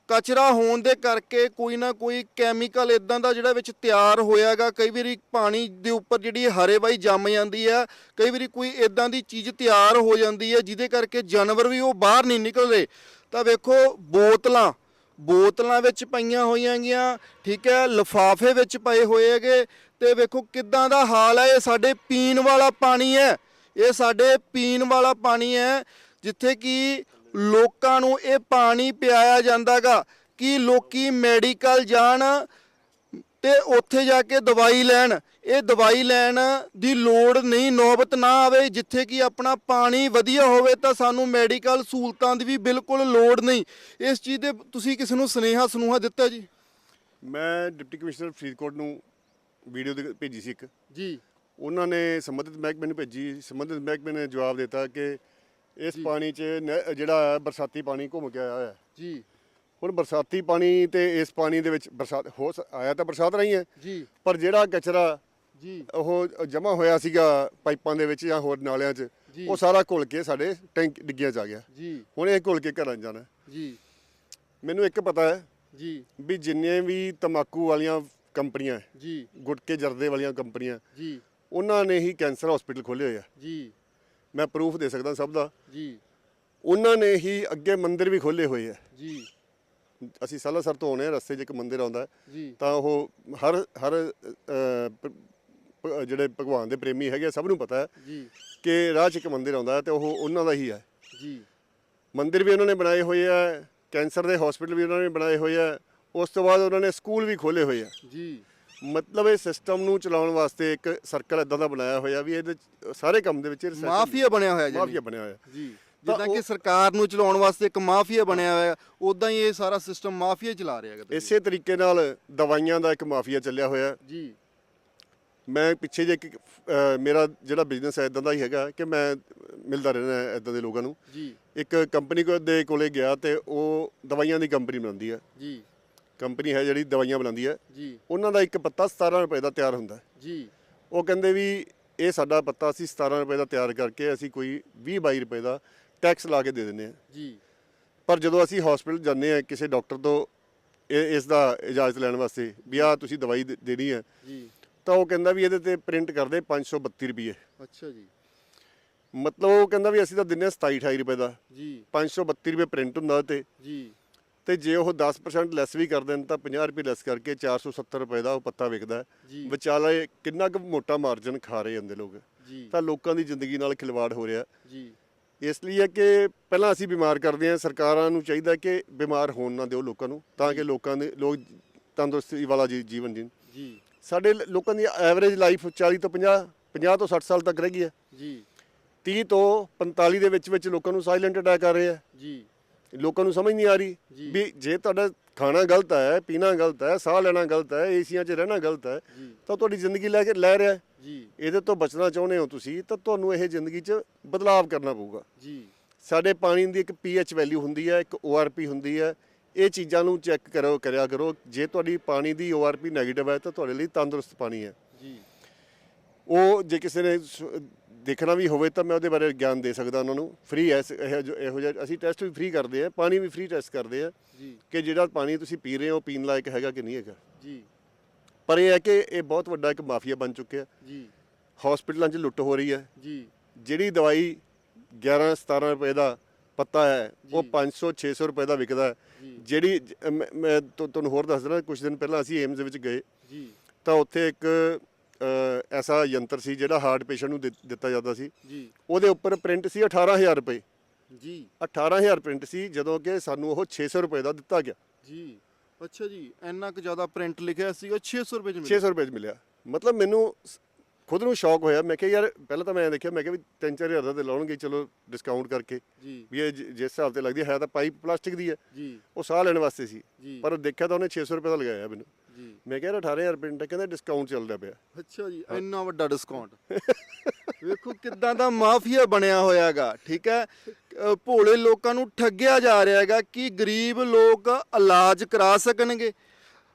ਕਚਰਾ ਹੋਣ ਦੇ ਕਰਕੇ ਕੋਈ ਨਾ ਕੋਈ ਕੈਮੀਕਲ ਇਦਾਂ ਦਾ ਜਿਹੜਾ ਵਿੱਚ ਤਿਆਰ ਹੋਇਆਗਾ, ਕਈ ਵਾਰੀ ਪਾਣੀ ਦੇ ਉੱਪਰ ਜਿਹੜੀ ਹਰੇਵਾਈ ਜੰਮ ਜਾਂਦੀ ਹੈ ਕਈ ਵਾਰੀ ਕੋਈ ਇਦਾਂ ਦੀ ਚੀਜ਼ ਤਿਆਰ ਹੋ ਜਾਂਦੀ ਹੈ ਜਿਹਦੇ ਕਰਕੇ ਜਾਨਵਰ ਵੀ ਉਹ ਬਾਹਰ ਨਹੀਂ ਨਿਕਲਦੇ। ਤਾਂ ਵੇਖੋ, ਬੋਤਲਾਂ ਬੋਤਲਾਂ ਵਿੱਚ ਪਈਆਂ ਹੋਈਆਂ ਗੀਆਂ, ਠੀਕ ਹੈ, ਲਫਾਫੇ ਵਿੱਚ ਪਏ ਹੋਏ ਹੈਗੇ। ਤੇ ਵੇਖੋ ਕਿੱਦਾਂ ਦਾ ਹਾਲ ਹੈ ਇਹ ਸਾਡੇ ਪੀਣ ਵਾਲਾ ਪਾਣੀ ਹੈ। ਇਹ ਸਾਡੇ ਪੀਣ ਵਾਲਾ ਪਾਣੀ ਹੈ ਜਿੱਥੇ ਕਿ ਲੋਕਾਂ ਨੂੰ ਇਹ ਪਾਣੀ ਪਿਆਇਆ ਜਾਂਦਾਗਾ ਕਿ ਲੋਕੀ ਮੈਡੀਕਲ ਜਾਣ ਤੇ ਉੱਥੇ ਜਾ ਕੇ ਦਵਾਈ ਲੈਣ। ਇਹ ਦਵਾਈ ਲੈਣ ਦੀ ਲੋੜ ਨਹੀਂ ਨੌਬਤ ਨਾ ਆਵੇ ਜਿੱਥੇ ਕਿ ਆਪਣਾ ਪਾਣੀ ਵਧੀਆ ਹੋਵੇ ਤਾਂ ਸਾਨੂੰ ਮੈਡੀਕਲ ਸਹੂਲਤਾਂ ਦੀ ਵੀ ਬਿਲਕੁਲ ਲੋੜ ਨਹੀਂ। ਇਸ ਚੀਜ਼ ਦੇ ਤੁਸੀਂ ਕਿਸੇ ਨੂੰ ਸੁਨੇਹਾ ਸੁਨੂਹਾ ਦਿੱਤਾ ਜੀ? ਮੈਂ ਡਿਪਟੀ ਕਮਿਸ਼ਨਰ ਫਰੀਦਕੋਟ ਨੂੰ ਵੀਡੀਓ ਭੇਜੀ ਸੀ ਇੱਕ। ਜੀ। ਉਹਨਾਂ ਨੇ ਸੰਬੰਧਿਤ ਮਹਿਕਮੇ ਨੂੰ ਭੇਜੀ ਸੰਬੰਧਿਤ ਮਹਿਕਮੇ ਨੇ ਜਵਾਬ ਦਿੱਤਾ ਕਿ ਇਸ ਪਾਣੀ 'ਚ ਨਹਿ- ਜਿਹੜਾ ਹੈ ਬਰਸਾਤੀ ਪਾਣੀ ਘੁੰਮ ਕੇ ਆਇਆ ਹੋਇਆ ਹੈ। ਜੀ। ਹੁਣ ਬਰਸਾਤੀ ਪਾਣੀ ਤੇ ਇਸ ਪਾਣੀ ਦੇ ਵਿੱਚ ਬਰਸਾਤ ਹੋ ਸ- ਆਇਆ ਤਾਂ ਬਰਸਾਤ ਰਹੀ ਹੈ। ਜੀ। ਪਰ ਜਿਹੜਾ ਕਚਰਾ ਜੀ। ਉਹ ਜਮਾ ਹੋਇਆ ਸੀਗਾ ਪਾਈਪਾਂ ਦੇ ਵਿੱਚ ਜਾਂ ਹੋਰ ਨਾਲਿਆਂ 'ਚ ਜੀ। ਉਹ ਸਾਰਾ ਘੁਲ ਕੇ ਸਾਡੇ ਟੈਂਕ ਡਿੱਗੀਆਂ 'ਚ ਆ ਗਿਆ। ਜੀ। ਹੁਣ ਇਹ ਘੁਲ ਕੇ ਘਰਾਂ 'ਚ ਜਾਣਾ। ਜੀ। ਮੈਨੂੰ ਇੱਕ ਪਤਾ ਹੈ ਜੀ। ਵੀ ਜਿੰਨੇ ਵੀ ਤਮਾਕੂ ਵਾਲੀਆਂ ਕੰਪਨੀਆਂ ਹੈ, ਜੀ। ਗੁਟਕੇ ਜਰਦੇ ਵਾਲੀਆਂ ਕੰਪਨੀਆਂ ਜੀ। ਉਹਨਾਂ ਨੇ ਹੀ ਕੈਂਸਰ ਹਸਪੀਟਲ ਖੋਲ੍ਹੇ ਹੋਏ ਆ। ਜੀ। ਮੈਂ ਪ੍ਰੂਫ ਦੇ ਸਕਦਾ ਸਭ ਦਾ। ਜੀ। ਉਹਨਾਂ ਨੇ ਹੀ ਅੱਗੇ ਮੰਦਿਰ ਵੀ ਖੋਲ੍ਹੇ ਹੋਏ ਆ। ਜੀ। ਅਸੀਂ ਸਾਲਾਸਰ ਤੋਂ ਆਉਣੇ ਆ ਰਸਤੇ 'ਚ ਇੱਕ ਮੰਦਿਰ ਆਉਂਦਾ। ਹੈ, ਜੀ। ਤਾਂ ਉਹ ਹਰ ਹਰ ਅਹ, ਪ- ਪ- ਜਿਹੜੇ ਭਗਵਾਨ ਦੇ ਪ੍ਰੇਮੀ ਹੈਗੇ ਆ, ਸਭ ਨੂੰ ਪਤਾ ਹੈ ਜੀ। ਕਿ ਰਾਹ 'ਚ ਇੱਕ ਮੰਦਿਰ ਆਉਂਦਾ ਹੈ ਤੇ ਉਹ ਉਹਨਾਂ ਦਾ ਹੀ ਹੈ। ਜੀ। ਮੰਦਿਰ ਵੀ ਉਹਨਾਂ ਨੇ ਬਣਾਏ ਹੋਏ ਆ ਕੈਂਸਰ ਦੇ ਹਸਪੀਟਲ ਵੀ ਉਹਨਾਂ ਨੇ ਬਣਾਏ ਹੋਏ ਆ ਉਸ ਤੋਂ ਬਾਅਦ ਉਹਨਾਂ ਨੇ ਸਕੂਲ ਵੀ ਖੋਲ੍ਹੇ ਹੋਏ ਆ। ਜੀ। ਮਤਲਬ ਇਹ ਸਿਸਟਮ ਨੂੰ ਚਲਾਉਣ ਵਾਸਤੇ ਇੱਕ ਸਰਕਲ ਇਦਾਂ ਦਾ ਬਣਾਇਆ ਹੋਇਆ ਵੀ ਇਹਦੇ 'ਚ ਸਾਰੇ ਕੰਮ ਦੇ ਵਿੱਚ recession- ਮਾਫੀਆ ਬਣਿਆ ਹੋਇਆ ਜੀ ਮਾਫੀਆ ਬਣਿਆ ਹੋਇਆ। ਜੀ। ਜਿੱਦਾਂ ਕਿ ਸਰਕਾਰ ਨੂੰ ਚਲਾਉਣ ਵਾਸਤੇ ਇੱਕ ਮਾਫੀਆ ਬਣਿਆ ਹੋਇਆ ਉਦਾਂ ਹੀ ਇਹ ਸਾਰਾ ਸਿਸਟਮ ਮਾਫੀਆ ਚਲਾ ਰਿਹਾ ਹੈਗਾ ਇਸੇ ਤਰੀਕੇ ਨਾਲ ਦਵਾਈਆਂ ਦਾ ਇੱਕ ਮਾਫੀਆ ਚੱਲਿਆ ਹੋਇਆ। ਜੀ। ਮੈਂ ਪਿੱਛੇ ਜੇ ਇੱਕ ਅਹ, ਮੇਰਾ ਜਿਹੜਾ ਬਿਜ਼ਨਸ ਹੈ ਇਦਾਂ ਦਾ ਹੀ ਹੈਗਾ ਕਿ ਮੈਂ ਮਿਲਦਾ ਰਹਿਣਾ ਇਦਾਂ ਦੇ ਲੋਕਾਂ ਨੂੰ। ਜੀ। ਇੱਕ ਕੰਪਨੀ ਕੋ ਦੇ ਕੋਲੇ ਗਿਆ ਤੇ ਉਹ ਦਵਾਈਆਂ ਦੀ ਕੰਪਨੀ ਬਣਾਉਂਦੀ ਹੈ ਜੀ। ਕੰਪਨੀ ਹੈ ਜਿਹੜੀ ਦਵਾਈਆਂ ਬਣਾਉਂਦੀ ਹੈ ਜੀ। ਉਹਨਾਂ ਦਾ ਇੱਕ ਪੱਤਾ 17 ਰੁਪਏ ਦਾ ਤਿਆਰ ਹੁੰਦਾ ਹੈ। ਜੀ। ਉਹ ਕਹਿੰਦੇ ਵੀ ਇਹ ਸਾਡਾ ਪੱਤਾ ਅਸੀਂ 17 ਰੁਪਏ ਦਾ ਤਿਆਰ ਕਰਕੇ ਅਸੀਂ ਕੋਈ 20 22 ਰੁਪਏ ਦਾ ਟੈਕਸ ਲਾ ਕੇ ਦੇ ਦਿੰਦੇ ਹਾਂ। ਜੀ। ਪਰ ਜਦੋਂ ਅਸੀਂ ਹਸਪੀਟਲ ਜਾਂਦੇ ਹਾਂ ਕਿਸੇ ਡਾਕਟਰ ਤੋਂ ਇਹ ਇਸ ਦਾ ਇਜਾਜ਼ਤ ਲੈਣ ਵਾਸਤੇ ਵੀ ਆ ਤੁਸੀਂ ਦਵਾਈ ਦੇ- ਦੇਣੀ ਹੈ ਜੀ। ਤਾਂ ਉਹ ਕਹਿੰਦਾ ਵੀ ਇਹਦੇ ਤੇ ਪ੍ਰਿੰਟ ਕਰਦੇ 532 ਰੁਪਏ। ਅੱਛਾ ਜੀ। ਮਤਲਬ ਉਹ ਕਹਿੰਦਾ ਵੀ ਅਸੀਂ ਤਾਂ ਦਿੰਨੇ 27 28 ਰੁਪਏ ਦਾ। ਜੀ। 532 ਰੁਪਏ ਪ੍ਰਿੰਟ ਹੁੰਦਾ ਤੇ। ਜੀ। ਤੇ ਜੇ ਉਹ 10% ਲੈਸ ਵੀ ਕਰ ਦੇਣ ਤਾਂ 50 ਰੁਪਏ ਲੈਸ ਕਰਕੇ 470 ਰੁਪਏ ਦਾ ਉਹ ਪੱਤਾ ਵਿਕਦਾ ਹੈ। ਵਿਚਾਲੇ ਕਿੰਨਾ ਕੁ ਮੋਟਾ ਮਾਰਜਨ ਖਾ ਰਹੇ ਹੁੰਦੇ ਲੋਕ। ਜੀ। ਤਾਂ ਲੋਕਾਂ ਦੀ ਜ਼ਿੰਦਗੀ ਨਾਲ ਖਿਲਵਾੜ ਹੋ ਰਿਹਾ। ਜੀ। ਇਸ ਲਈ ਹੈ ਕਿ ਪਹਿਲਾਂ ਅਸੀਂ ਬਿਮਾਰ ਕਰਦੇ ਹਾਂ ਸਰਕਾਰਾਂ ਨੂੰ ਚਾਹੀਦਾ ਕਿ ਬਿਮਾਰ ਹੋਣ ਨਾ ਦਿਓ ਲੋਕਾਂ ਨੂੰ ਤਾਂ ਕਿ ਲੋਕਾਂ ਦੇ ਲੋਕ ਤੰਦਰੁਸਤੀ ਵਾਲਾ ਜੀ- ਜੀਵਨ ਜੀਣ। ਜੀ। ਸਾਡੇ ਲ- ਲੋਕਾਂ ਦੀ ਐਵਰੇਜ ਲਾਈਫ 40 ਤੋਂ 50 50 ਤੋਂ 60 ਸਾਲ ਤੱਕ ਰਹਿ ਗਈ ਹੈ। ਜੀ। 30 ਤੋਂ 45 ਦੇ ਵਿੱਚ ਵਿੱਚ ਲੋਕਾਂ ਨੂੰ ਸਾਇਲੈਂਟ ਅਟੈਕ ਆ ਰਹੇ ਆ ਜੀ। ਲੋਕਾਂ ਨੂੰ ਸਮਝ ਨਹੀਂ ਆ ਰਹੀ। ਵੀ ਜੇ ਤੁਹਾਡਾ ਖਾਣਾ ਗਲਤ ਹੈ ਪੀਣਾ ਗਲਤ ਹੈ ਸਾਹ ਲੈਣਾ ਗਲਤ ਹੈ ਏਸੀਆਂ 'ਚ ਰਹਿਣਾ ਗਲਤ ਹੈ ਤਾਂ ਤੁਹਾਡੀ ਜ਼ਿੰਦਗੀ ਲੈ ਕੇ ਲੈ ਰਿਹਾ। ਜੀ। ਇਹਦੇ ਤੋਂ ਬਚਣਾ ਚਾਹੁੰਦੇ ਹੋ ਤੁਸੀਂ ਤਾਂ ਤੁਹਾਨੂੰ ਇਹ ਜ਼ਿੰਦਗੀ 'ਚ ਬਦਲਾਵ ਕਰਨਾ ਪਊਗਾ। ਜੀ। ਸਾਡੇ ਪਾਣੀ ਦੀ ਇੱਕ ਪੀਐਚ ਵੈਲਿਊ ਹੁੰਦੀ ਹੈ ਇੱਕ ORP ਹੁੰਦੀ ਹੈ। ਇਹ ਚੀਜ਼ਾਂ ਨੂੰ ਚੈੱਕ ਕਰੋ ਕਰਿਆ ਕਰੋ। ਜੇ ਤੁਹਾਡੀ ਪਾਣੀ ਦੀ ORP 네ਗੇਟਿਵ ਹੈ ਤਾਂ ਤੁਹਾਡੇ ਲਈ ਤੰਦਰੁਸਤ ਪਾਣੀ ਹੈ। ਜੀ। ਉਹ ਜੇ ਕਿਸੇ ਨੇ ਦੇਖਣਾ ਵੀ ਹੋਵੇ ਤਾਂ ਮੈਂ ਉਹਦੇ ਬਾਰੇ ਗਿਆਨ ਦੇ ਸਕਦਾ ਉਹਨਾਂ ਨੂੰ। ਫ੍ਰੀ ਐ ਇਹੋ ਜਿਹੇ- ਇਹੋ ਜਿਹਾ ਅਸੀਂ ਟੈਸਟ ਵੀ ਫ੍ਰੀ ਕਰਦੇ ਆ ਪਾਣੀ ਵੀ ਫ੍ਰੀ ਟੈਸਟ ਕਰਦੇ ਆ ਜੀ। ਕਿ ਜਿਹੜਾ ਪਾਣੀ ਤੁਸੀਂ ਪੀ ਰਹੇ ਹੋ ਪੀਣ ਲਾਇਕ ਹੈਗਾ ਕਿ ਨਹੀਂ ਹੈਗਾ। ਜੀ। ਪਰ ਇਹ ਹੈ ਕਿ ਇਹ ਬਹੁਤ ਵੱਡਾ ਇੱਕ ਮਾਫੀਆ ਬਣ ਚੁੱਕਿਆ। ਜੀ। ਹਸਪੀਟਲਾਂ 'ਚ ਲੁੱਟ ਹੋ ਰਹੀ ਹੈ। ਜੀ। ਜਿਹੜੀ ਦਵਾਈ 11 17 ਰੁਪਏ ਦਾ ਪੱਤਾ ਹੈ ਉਹ ਜੀ। 500 600 ਰੁਪਏ ਦਾ ਵਿਕਦਾ ਜਿਹੜੀ ਮੈਂ ਤੁਹਾਨੂੰ ਹੋਰ ਦੱਸ ਦਿੰਦਾ ਕੁਝ ਦਿਨ ਪਹਿਲਾਂ ਅਸੀਂ ਏਮਜ਼ ਵਿੱਚ ਗਏ। ਜੀ। ਤਾਂ ਉੱਥੇ ਇੱਕ ਐਸਾ ਯੰਤਰ ਸੀ ਜਿਹੜਾ ਹਾਰਟ ਪੇਸ਼ੈਂਟ ਨੂੰ ਦਿੱਤਾ ਜਾਂਦਾ ਸੀ। ਜੀ। ਉਹਦੇ ਉੱਪਰ ਪ੍ਰਿੰਟ ਸੀ 18000 ਰੁਪਏ। ਜੀ। 18000 ਪ੍ਰਿੰਟ ਸੀ ਜਦੋਂ ਕਿ ਸਾਨੂੰ ਉਹ 600 ਰੁਪਏ ਦਾ ਦਿੱਤਾ ਗਿਆ। ਜੀ। ਅੱਛਾ ਜੀ ਇੰਨਾ ਕੁ ਜ਼ਿਆਦਾ ਪ੍ਰਿੰਟ ਲਿਖਿਆ ਸੀਗਾ 600 ਰੁਪਏ ਚ ਮਿਲਿਆ। 600 ਰੁਪਏ ਚ ਮਿਲਿਆ। ਮਤਲਬ ਮੈਨੂੰ ਸ- ਖੁਦ ਨੂੰ ਸ਼ੌਕ ਹੋਇਆ। ਮੈਂ ਕਿਹਾ ਯਾਰ ਪਹਿਲਾਂ ਤਾਂ ਮੈਂ ਦੇਖਿਆ ਮੈਂ ਕਿਹਾ ਵੀ 3-4000 ਦਾ ਤੇ ਲਾਉਣਗੇ ਚਲੋ ਡਿਸਕਾਊਂਟ ਕਰਕੇ। ਜੀ। ਵੀ ਇਹ ਜ- ਜਿਸ ਹਿਸਾਬ ਤੇ ਲੱਗਦੀ ਹੈ ਤਾਂ ਪਾਈਪ ਪਲਾਸਟਿਕ ਦੀ ਹੈ। ਜੀ। ਉਹ ਸਾਹ ਲੈਣ ਵਾਸਤੇ ਸੀ। ਜੀ। ਪਰ ਦੇਖਿਆ ਤਾਂ ਉਹਨੇ 600 ਰੁਪਏ ਦਾ ਲਗਾਇਆ ਮੈਨੂੰ। ਜੀ। ਮੈਂ ਕਿਹਾ ਯਾਰ 18000 ਪ੍ਰਿੰਟ ਹੈ ਕਹਿੰਦਾ ਡਿਸਕਾਊਂਟ ਚੱਲਦਾ ਪਿਆ। ਅੱਛਾ ਜੀ ਇੰਨਾ ਵੱਡਾ ਡਿਸਕਾਊਂਟ ਵੇਖੋ ਕਿੱਦਾਂ ਦਾ ਮਾਫੀਆ ਬਣਿਆ ਹੋਇਆਗਾ ਠੀਕ ਹੈ? ਅ, ਭੋਲੇ ਲੋਕਾਂ ਨੂੰ ਠੱਗਿਆ ਜਾ ਰਿਹਾ ਹੈਗਾ ਕਿ ਗਰੀਬ ਲੋਕ ਇਲਾਜ ਕਰਾ ਸਕਣਗੇ।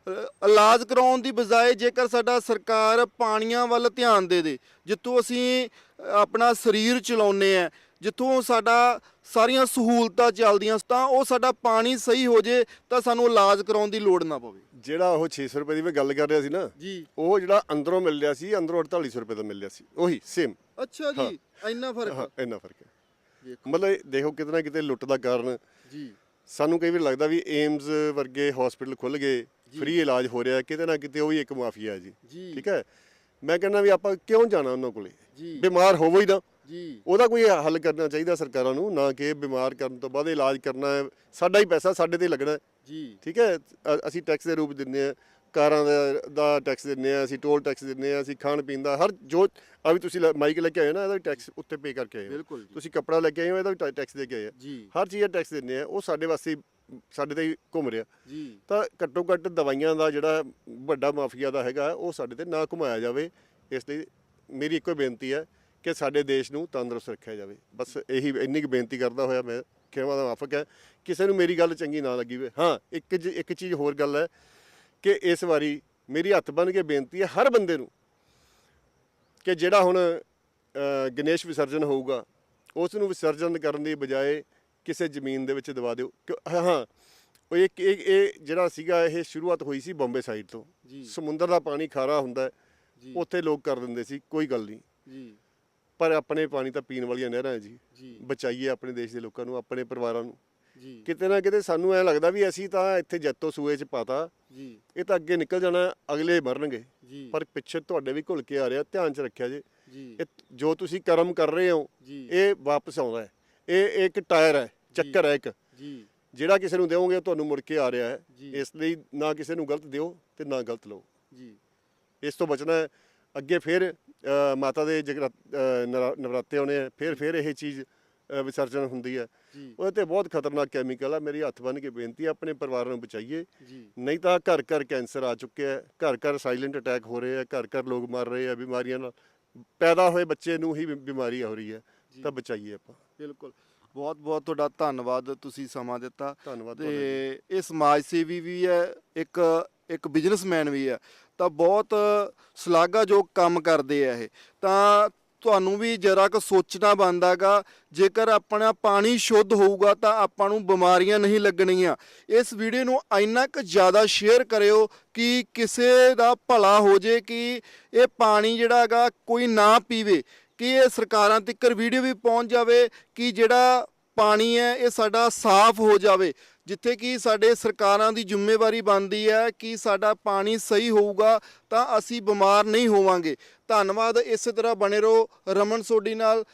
ਅ, ਇਲਾਜ ਕਰਾਉਣ ਦੀ ਬਜਾਏ ਜੇਕਰ ਸਾਡਾ ਸਰਕਾਰ ਪਾਣੀਆਂ ਵੱਲ ਧਿਆਨ ਦੇ ਦੇ ਜਿੱਥੋਂ ਅਸੀਂ ਅ, ਆਪਣਾ ਸਰੀਰ ਚਲਾਉਨੇ ਆ ਜਿੱਥੋਂ ਸਾਡਾ ਸਾਰੀਆਂ ਸਹੂਲਤਾਂ ਚੱਲਦੀਆਂ ਤਾਂ ਉਹ ਸਾਡਾ ਪਾਣੀ ਸਹੀ ਹੋ ਜੇ ਤਾਂ ਸਾਨੂੰ ਇਲਾਜ ਕਰਾਉਣ ਦੀ ਲੋੜ ਨਾ ਪਵੇ। ਜਿਹੜਾ ਉਹ 600 ਰੁਪਏ ਦੀ ਮੈਂ ਗੱਲ ਕਰ ਰਿਹਾ ਸੀ ਨਾ ਜੀ। ਉਹ ਜਿਹੜਾ ਅੰਦਰੋਂ ਮਿਲ ਰਿਹਾ ਸੀ ਅੰਦਰੋਂ 4800 ਰੁਪਏ ਦਾ ਮਿਲ ਰਿਹਾ ਸੀ। ਉਹੀ ਸੇਮ ਅੱਛਾ ਜੀ ਇੰਨਾ ਫ਼ਰਕ ਹਾਂ। ਇੰਨਾ ਫ਼ਰਕ ਹੈ। ਮਤਲਬ ਦੇਖੋ ਕਿਤੇ ਨਾ ਕਿਤੇ ਲੁੱਟ ਦਾ ਕਾਰਨ। ਜੀ। ਸਾਨੂੰ ਕਈ ਵਾਰ ਲੱਗਦਾ ਵੀ ਏਮਜ਼ ਵਰਗੇ ਹਸਪੀਟਲ ਖੁੱਲ ਗਏ ਫ੍ਰੀ ਇਲਾਜ ਹੋ ਰਿਹਾ ਕਿਤੇ ਨਾ ਕਿਤੇ ਉਹ ਵੀ ਇੱਕ ਮਾਫੀਆ ਹੈ ਜੀ। ਠੀਕ ਹੈ? ਮੈਂ ਕਹਿੰਦਾ ਵੀ ਆਪਾਂ ਕਿਉਂ ਜਾਣਾ ਉਹਨਾਂ ਕੋਲੇ? ਬਿਮਾਰ ਹੋਵੋ ਹੀ ਨਾ। ਜੀ। ਉਹਦਾ ਕੋਈ ਹੱਲ ਕਰਨਾ ਚਾਹੀਦਾ ਸਰਕਾਰਾਂ ਨੂੰ ਨਾ ਕਿ ਬਿਮਾਰ ਕਰਨ ਤੋਂ ਬਾਅਦ ਇਲਾਜ ਕਰਨਾ ਹੈ। ਸਾਡਾ ਹੀ ਪੈਸਾ ਸਾਡੇ ਤੇ ਲੱਗਣਾ ਹੈ। ਜੀ। ਠੀਕ ਹੈ? ਅ- ਅਸੀਂ ਟੈਕਸ ਦੇ ਰੂਪ ਦਿੰਦੇ ਆ ਕਾਰਾਂ ਦਾ ਦਾ ਟੈਕਸ ਦਿੰਨੇ ਆ ਅਸੀਂ ਟੋਲ ਟੈਕਸ ਦਿੰਨੇ ਆ ਅਸੀਂ ਖਾਣ ਪੀਣ ਦਾ ਹਰ ਜੋ ਆ ਵੀ ਤੁਸੀਂ ਮਾਈਕ ਲੈ ਕੇ ਆਏ ਹੋ ਨਾ ਇਹਦਾ ਵੀ ਟੈਕਸ ਉੱਤੇ ਪੇ ਕਰਕੇ ਆਏ ਹੋ। ਬਿਲਕੁਲ ਜੀ। ਤੁਸੀਂ ਕੱਪੜਾ ਲੈ ਕੇ ਆਏ ਹੋ ਇਹਦਾ ਵੀ ਟੈਕਸ ਦੇ ਕੇ ਆਏ ਆ ਜੀ। ਹਰ ਚੀਜ਼ ਦਾ ਟੈਕਸ ਦਿੰਨੇ ਆ ਉਹ ਸਾਡੇ ਵਾਸਤੇ ਸਾਡੇ ਤੇ ਹੀ ਘੁੰਮ ਰਿਹਾ। ਜੀ। ਤਾਂ ਘੱਟੋ ਘੱਟ ਦਵਾਈਆਂ ਦਾ ਜਿਹੜਾ ਵੱਡਾ ਮਾਫੀਆ ਦਾ ਹੈਗਾ ਉਹ ਸਾਡੇ ਤੇ ਨਾ ਘੁਮਾਇਆ ਜਾਵੇ। ਇਸ ਲਈ ਮੇਰੀ ਇੱਕੋ ਬੇਨਤੀ ਹੈ ਕਿ ਸਾਡੇ ਦੇਸ਼ ਨੂੰ ਤੰਦਰੁਸਤ ਰੱਖਿਆ ਜਾਵੇ। ਬਸ ਇਹੀ ਇੰਨੀ ਕੁ ਬੇਨਤੀ ਕਰਦਾ ਹੋਇਆ ਮੈਂ ਖੇਮਾ ਦਾ ਮਾਫਕ ਹੈ। ਕਿਸੇ ਨੂੰ ਮੇਰੀ ਗੱਲ ਚੰਗੀ ਨਾ ਲੱਗੀ ਵੇ ਹਾਂ ਇੱਕ ਜ- ਇੱਕ ਚੀਜ਼ ਹੋਰ ਗੱਲ ਹੈ ਕਿ ਇਸ ਵਾਰੀ ਮੇਰੀ ਹੱਥ ਬੰਨ ਕੇ ਬੇਨਤੀ ਹੈ ਹਰ ਬੰਦੇ ਨੂੰ ਕਿ ਜਿਹੜਾ ਹੁਣ ਅ, ਗਣੇਸ਼ ਵਿਸਰਜਨ ਹੋਊਗਾ ਉਸ ਨੂੰ ਵਿਸਰਜਨ ਕਰਨ ਦੀ ਬਜਾਏ ਕਿਸੇ ਜ਼ਮੀਨ ਦੇ ਵਿੱਚ ਦਵਾ ਦਿਓ। ਕਿ- ਹਾਂ ਹਾਂ ਉਹ ਇੱਕ ਇਹ ਇਹ ਜਿਹੜਾ ਸੀਗਾ ਇਹ ਸ਼ੁਰੂਆਤ ਹੋਈ ਸੀ ਬੰਬੇ ਸਾਈਡ ਤੋਂ। ਜੀ। ਸਮੁੰਦਰ ਦਾ ਪਾਣੀ ਖਾਰਾ ਹੁੰਦਾ ਹੈ, ਜੀ। ਉੱਥੇ ਲੋਕ ਕਰ ਦਿੰਦੇ ਸੀ ਕੋਈ ਗੱਲ ਨਹੀਂ। ਜੀ। ਪਰ ਆਪਣੇ ਪਾਣੀ ਤਾਂ ਪੀਣ ਵਾਲੀਆਂ ਨਹਿਰਾਂ ਹੈ ਜੀ। ਜੀ। ਬਚਾਈਏ ਆਪਣੇ ਦੇਸ਼ ਦੇ ਲੋਕਾਂ ਨੂੰ ਆਪਣੇ ਪਰਿਵਾਰਾਂ ਨੂੰ। ਜੀ। ਕਿਤੇ ਨਾ ਕਿਤੇ ਸਾਨੂੰ ਐ ਲੱਗਦਾ ਵੀ ਅਸੀਂ ਤਾਂ ਇੱਥੇ ਜੱਤੋ ਸੂਏ 'ਚ ਪਾਤਾ। ਜੀ। ਇਹ ਤਾਂ ਅੱਗੇ ਨਿਕਲ ਜਾਣਾ ਅਗਲੇ ਮਰਨਗੇ। ਜੀ। ਪਰ ਪਿੱਛੇ ਤੁਹਾਡੇ ਵੀ ਘੁਲ ਕੇ ਆ ਰਿਹਾ ਧਿਆਨ 'ਚ ਰੱਖਿਆ ਜੇ। ਜੀ। ਇਹ ਜੋ ਤੁਸੀਂ ਕਰਮ ਕਰ ਰਹੇ ਹੋ ਇਹ ਵਾਪਸ ਆਉਂਦਾ ਹੈ। ਇਹ ਇੱਕ ਟਾਇਰ ਹੈ ਚੱਕਰ ਹੈ ਇੱਕ। ਜੀ। ਜਿਹੜਾ ਕਿਸੇ ਨੂੰ ਉਹ ਤੁਹਾਨੂੰ ਮੁੜ ਕੇ ਆ ਰਿਹਾ ਹੈ। ਇਸ ਲਈ ਨਾ ਕਿਸੇ ਨੂੰ ਗਲਤ ਦਿਓ ਤੇ ਨਾ ਗਲਤ ਲਓ। ਜੀ। ਇਸ ਤੋਂ ਬਚਣਾ ਹੈ। ਅੱਗੇ ਫਿਰ ਮਾਤਾ ਦੇ ਨਵਰਾਤੇ ਆਉਣੇ ਆ ਫਿਰ ਫਿਰ ਇਹ ਚੀਜ਼ ਵਿਸਰਜਨ ਹੁੰਦੀ ਹੈ ਉਹਦੇ ਤੇ ਬਹੁਤ ਖਤਰਨਾਕ ਕੈਮੀਕਲ ਆ ਮੇਰੀ ਹੱਥ ਬੰਨ ਕੇ ਬੇਨਤੀ ਹੈ ਆਪਣੇ ਪਰਿਵਾਰ ਨੂੰ ਬਚਾਈਏ। ਨਹੀਂ ਤਾਂ ਘਰ ਘਰ ਕੈਂਸਰ ਆ ਚੁੱਕਿਆ ਹੈ ਘਰ ਘਰ ਸਾਇਲੈਂਟ ਅਟੈਕ ਹੋ ਰਹੇ ਆ ਘਰ ਘਰ ਲੋਕ ਮਰ ਰਹੇ ਆ ਬਿਮਾਰੀਆਂ ਨਾਲ। ਪੈਦਾ ਹੋਏ ਬੱਚੇ ਨੂੰ ਹੀ ਬਿਮਾਰੀ ਹੋ ਰਹੀ ਹੈ ਤਾਂ ਬਚਾਈਏ ਆਪਾਂ। ਬਿਲਕੁਲ। ਬਹੁਤ ਬਹੁਤ ਤੁਹਾਡਾ ਧੰਨਵਾਦ ਤੁਸੀਂ ਸਮਾਂ ਦਿੱਤਾ। ਤੇ ਇਹ ਸਮਾਜ ਸੇਵੀ ਵੀ ਹੈ ਇੱਕ ਇੱਕ ਬਿਜ਼ਨਸਮੈਨ ਵੀ ਹੈ। ਤਾਂ ਬਹੁਤ ਸ਼ਲਾਘਾਯੋਗ ਕੰਮ ਕਰਦੇ ਆ ਇਹ। ਤਾਂ ਤੁਹਾਨੂੰ ਵੀ ਜਰਾ ਕੁ ਸੋਚਣਾ ਬਣਦਾਗਾ, ਜੇਕਰ ਆਪਣਾ ਪਾਣੀ ਸ਼ੁੱਧ ਹੋਊਗਾ ਤਾਂ ਆਪਾਂ ਨੂੰ ਬਿਮਾਰੀਆਂ ਨਹੀਂ ਲੱਗਣੀਆਂ। ਇਸ ਵੀਡੀਓ ਨੂੰ ਇੰਨਾ ਕੁ ਜ਼ਿਆਦਾ ਸ਼ੇਅਰ ਕਰਿਓ ਕਿ ਕਿਸੇ ਦਾ ਭਲਾ ਹੋ ਜੇ ਕਿ ਇਹ ਪਾਣੀ ਜਿਹੜਾ ਹੈਗਾ ਕੋਈ ਨਾ ਪੀਵੇ, ਕਿ ਇਹ ਸਰਕਾਰਾਂ ਤੱਕ ਵੀਡੀਓ ਵੀ ਪਹੁੰਚ ਜਾਵੇ ਕਿ ਜਿਹੜਾ ਪਾਣੀ ਹੈ ਇਹ ਸਾਡਾ ਸਾਫ਼ ਹੋ ਜਾਵੇ। ਜਿੱਥੇ ਕਿ ਸਾਡੇ ਸਰਕਾਰਾਂ ਦੀ ਜ਼ਿੰਮੇਵਾਰੀ ਬਣਦੀ ਹੈ ਕਿ ਸਾਡਾ ਪਾਣੀ ਸਹੀ ਹੋਊਗਾ, ਤਾਂ ਅਸੀਂ ਬਿਮਾਰ ਨਹੀਂ ਹੋਵਾਂਗੇ। ਧੰਨਵਾਦ, ਇਸੇ ਤਰ੍ਹਾਂ ਬਣੇ ਰਹੋ ਰਮਨ ਸੋਢੀ ਨਾਲ।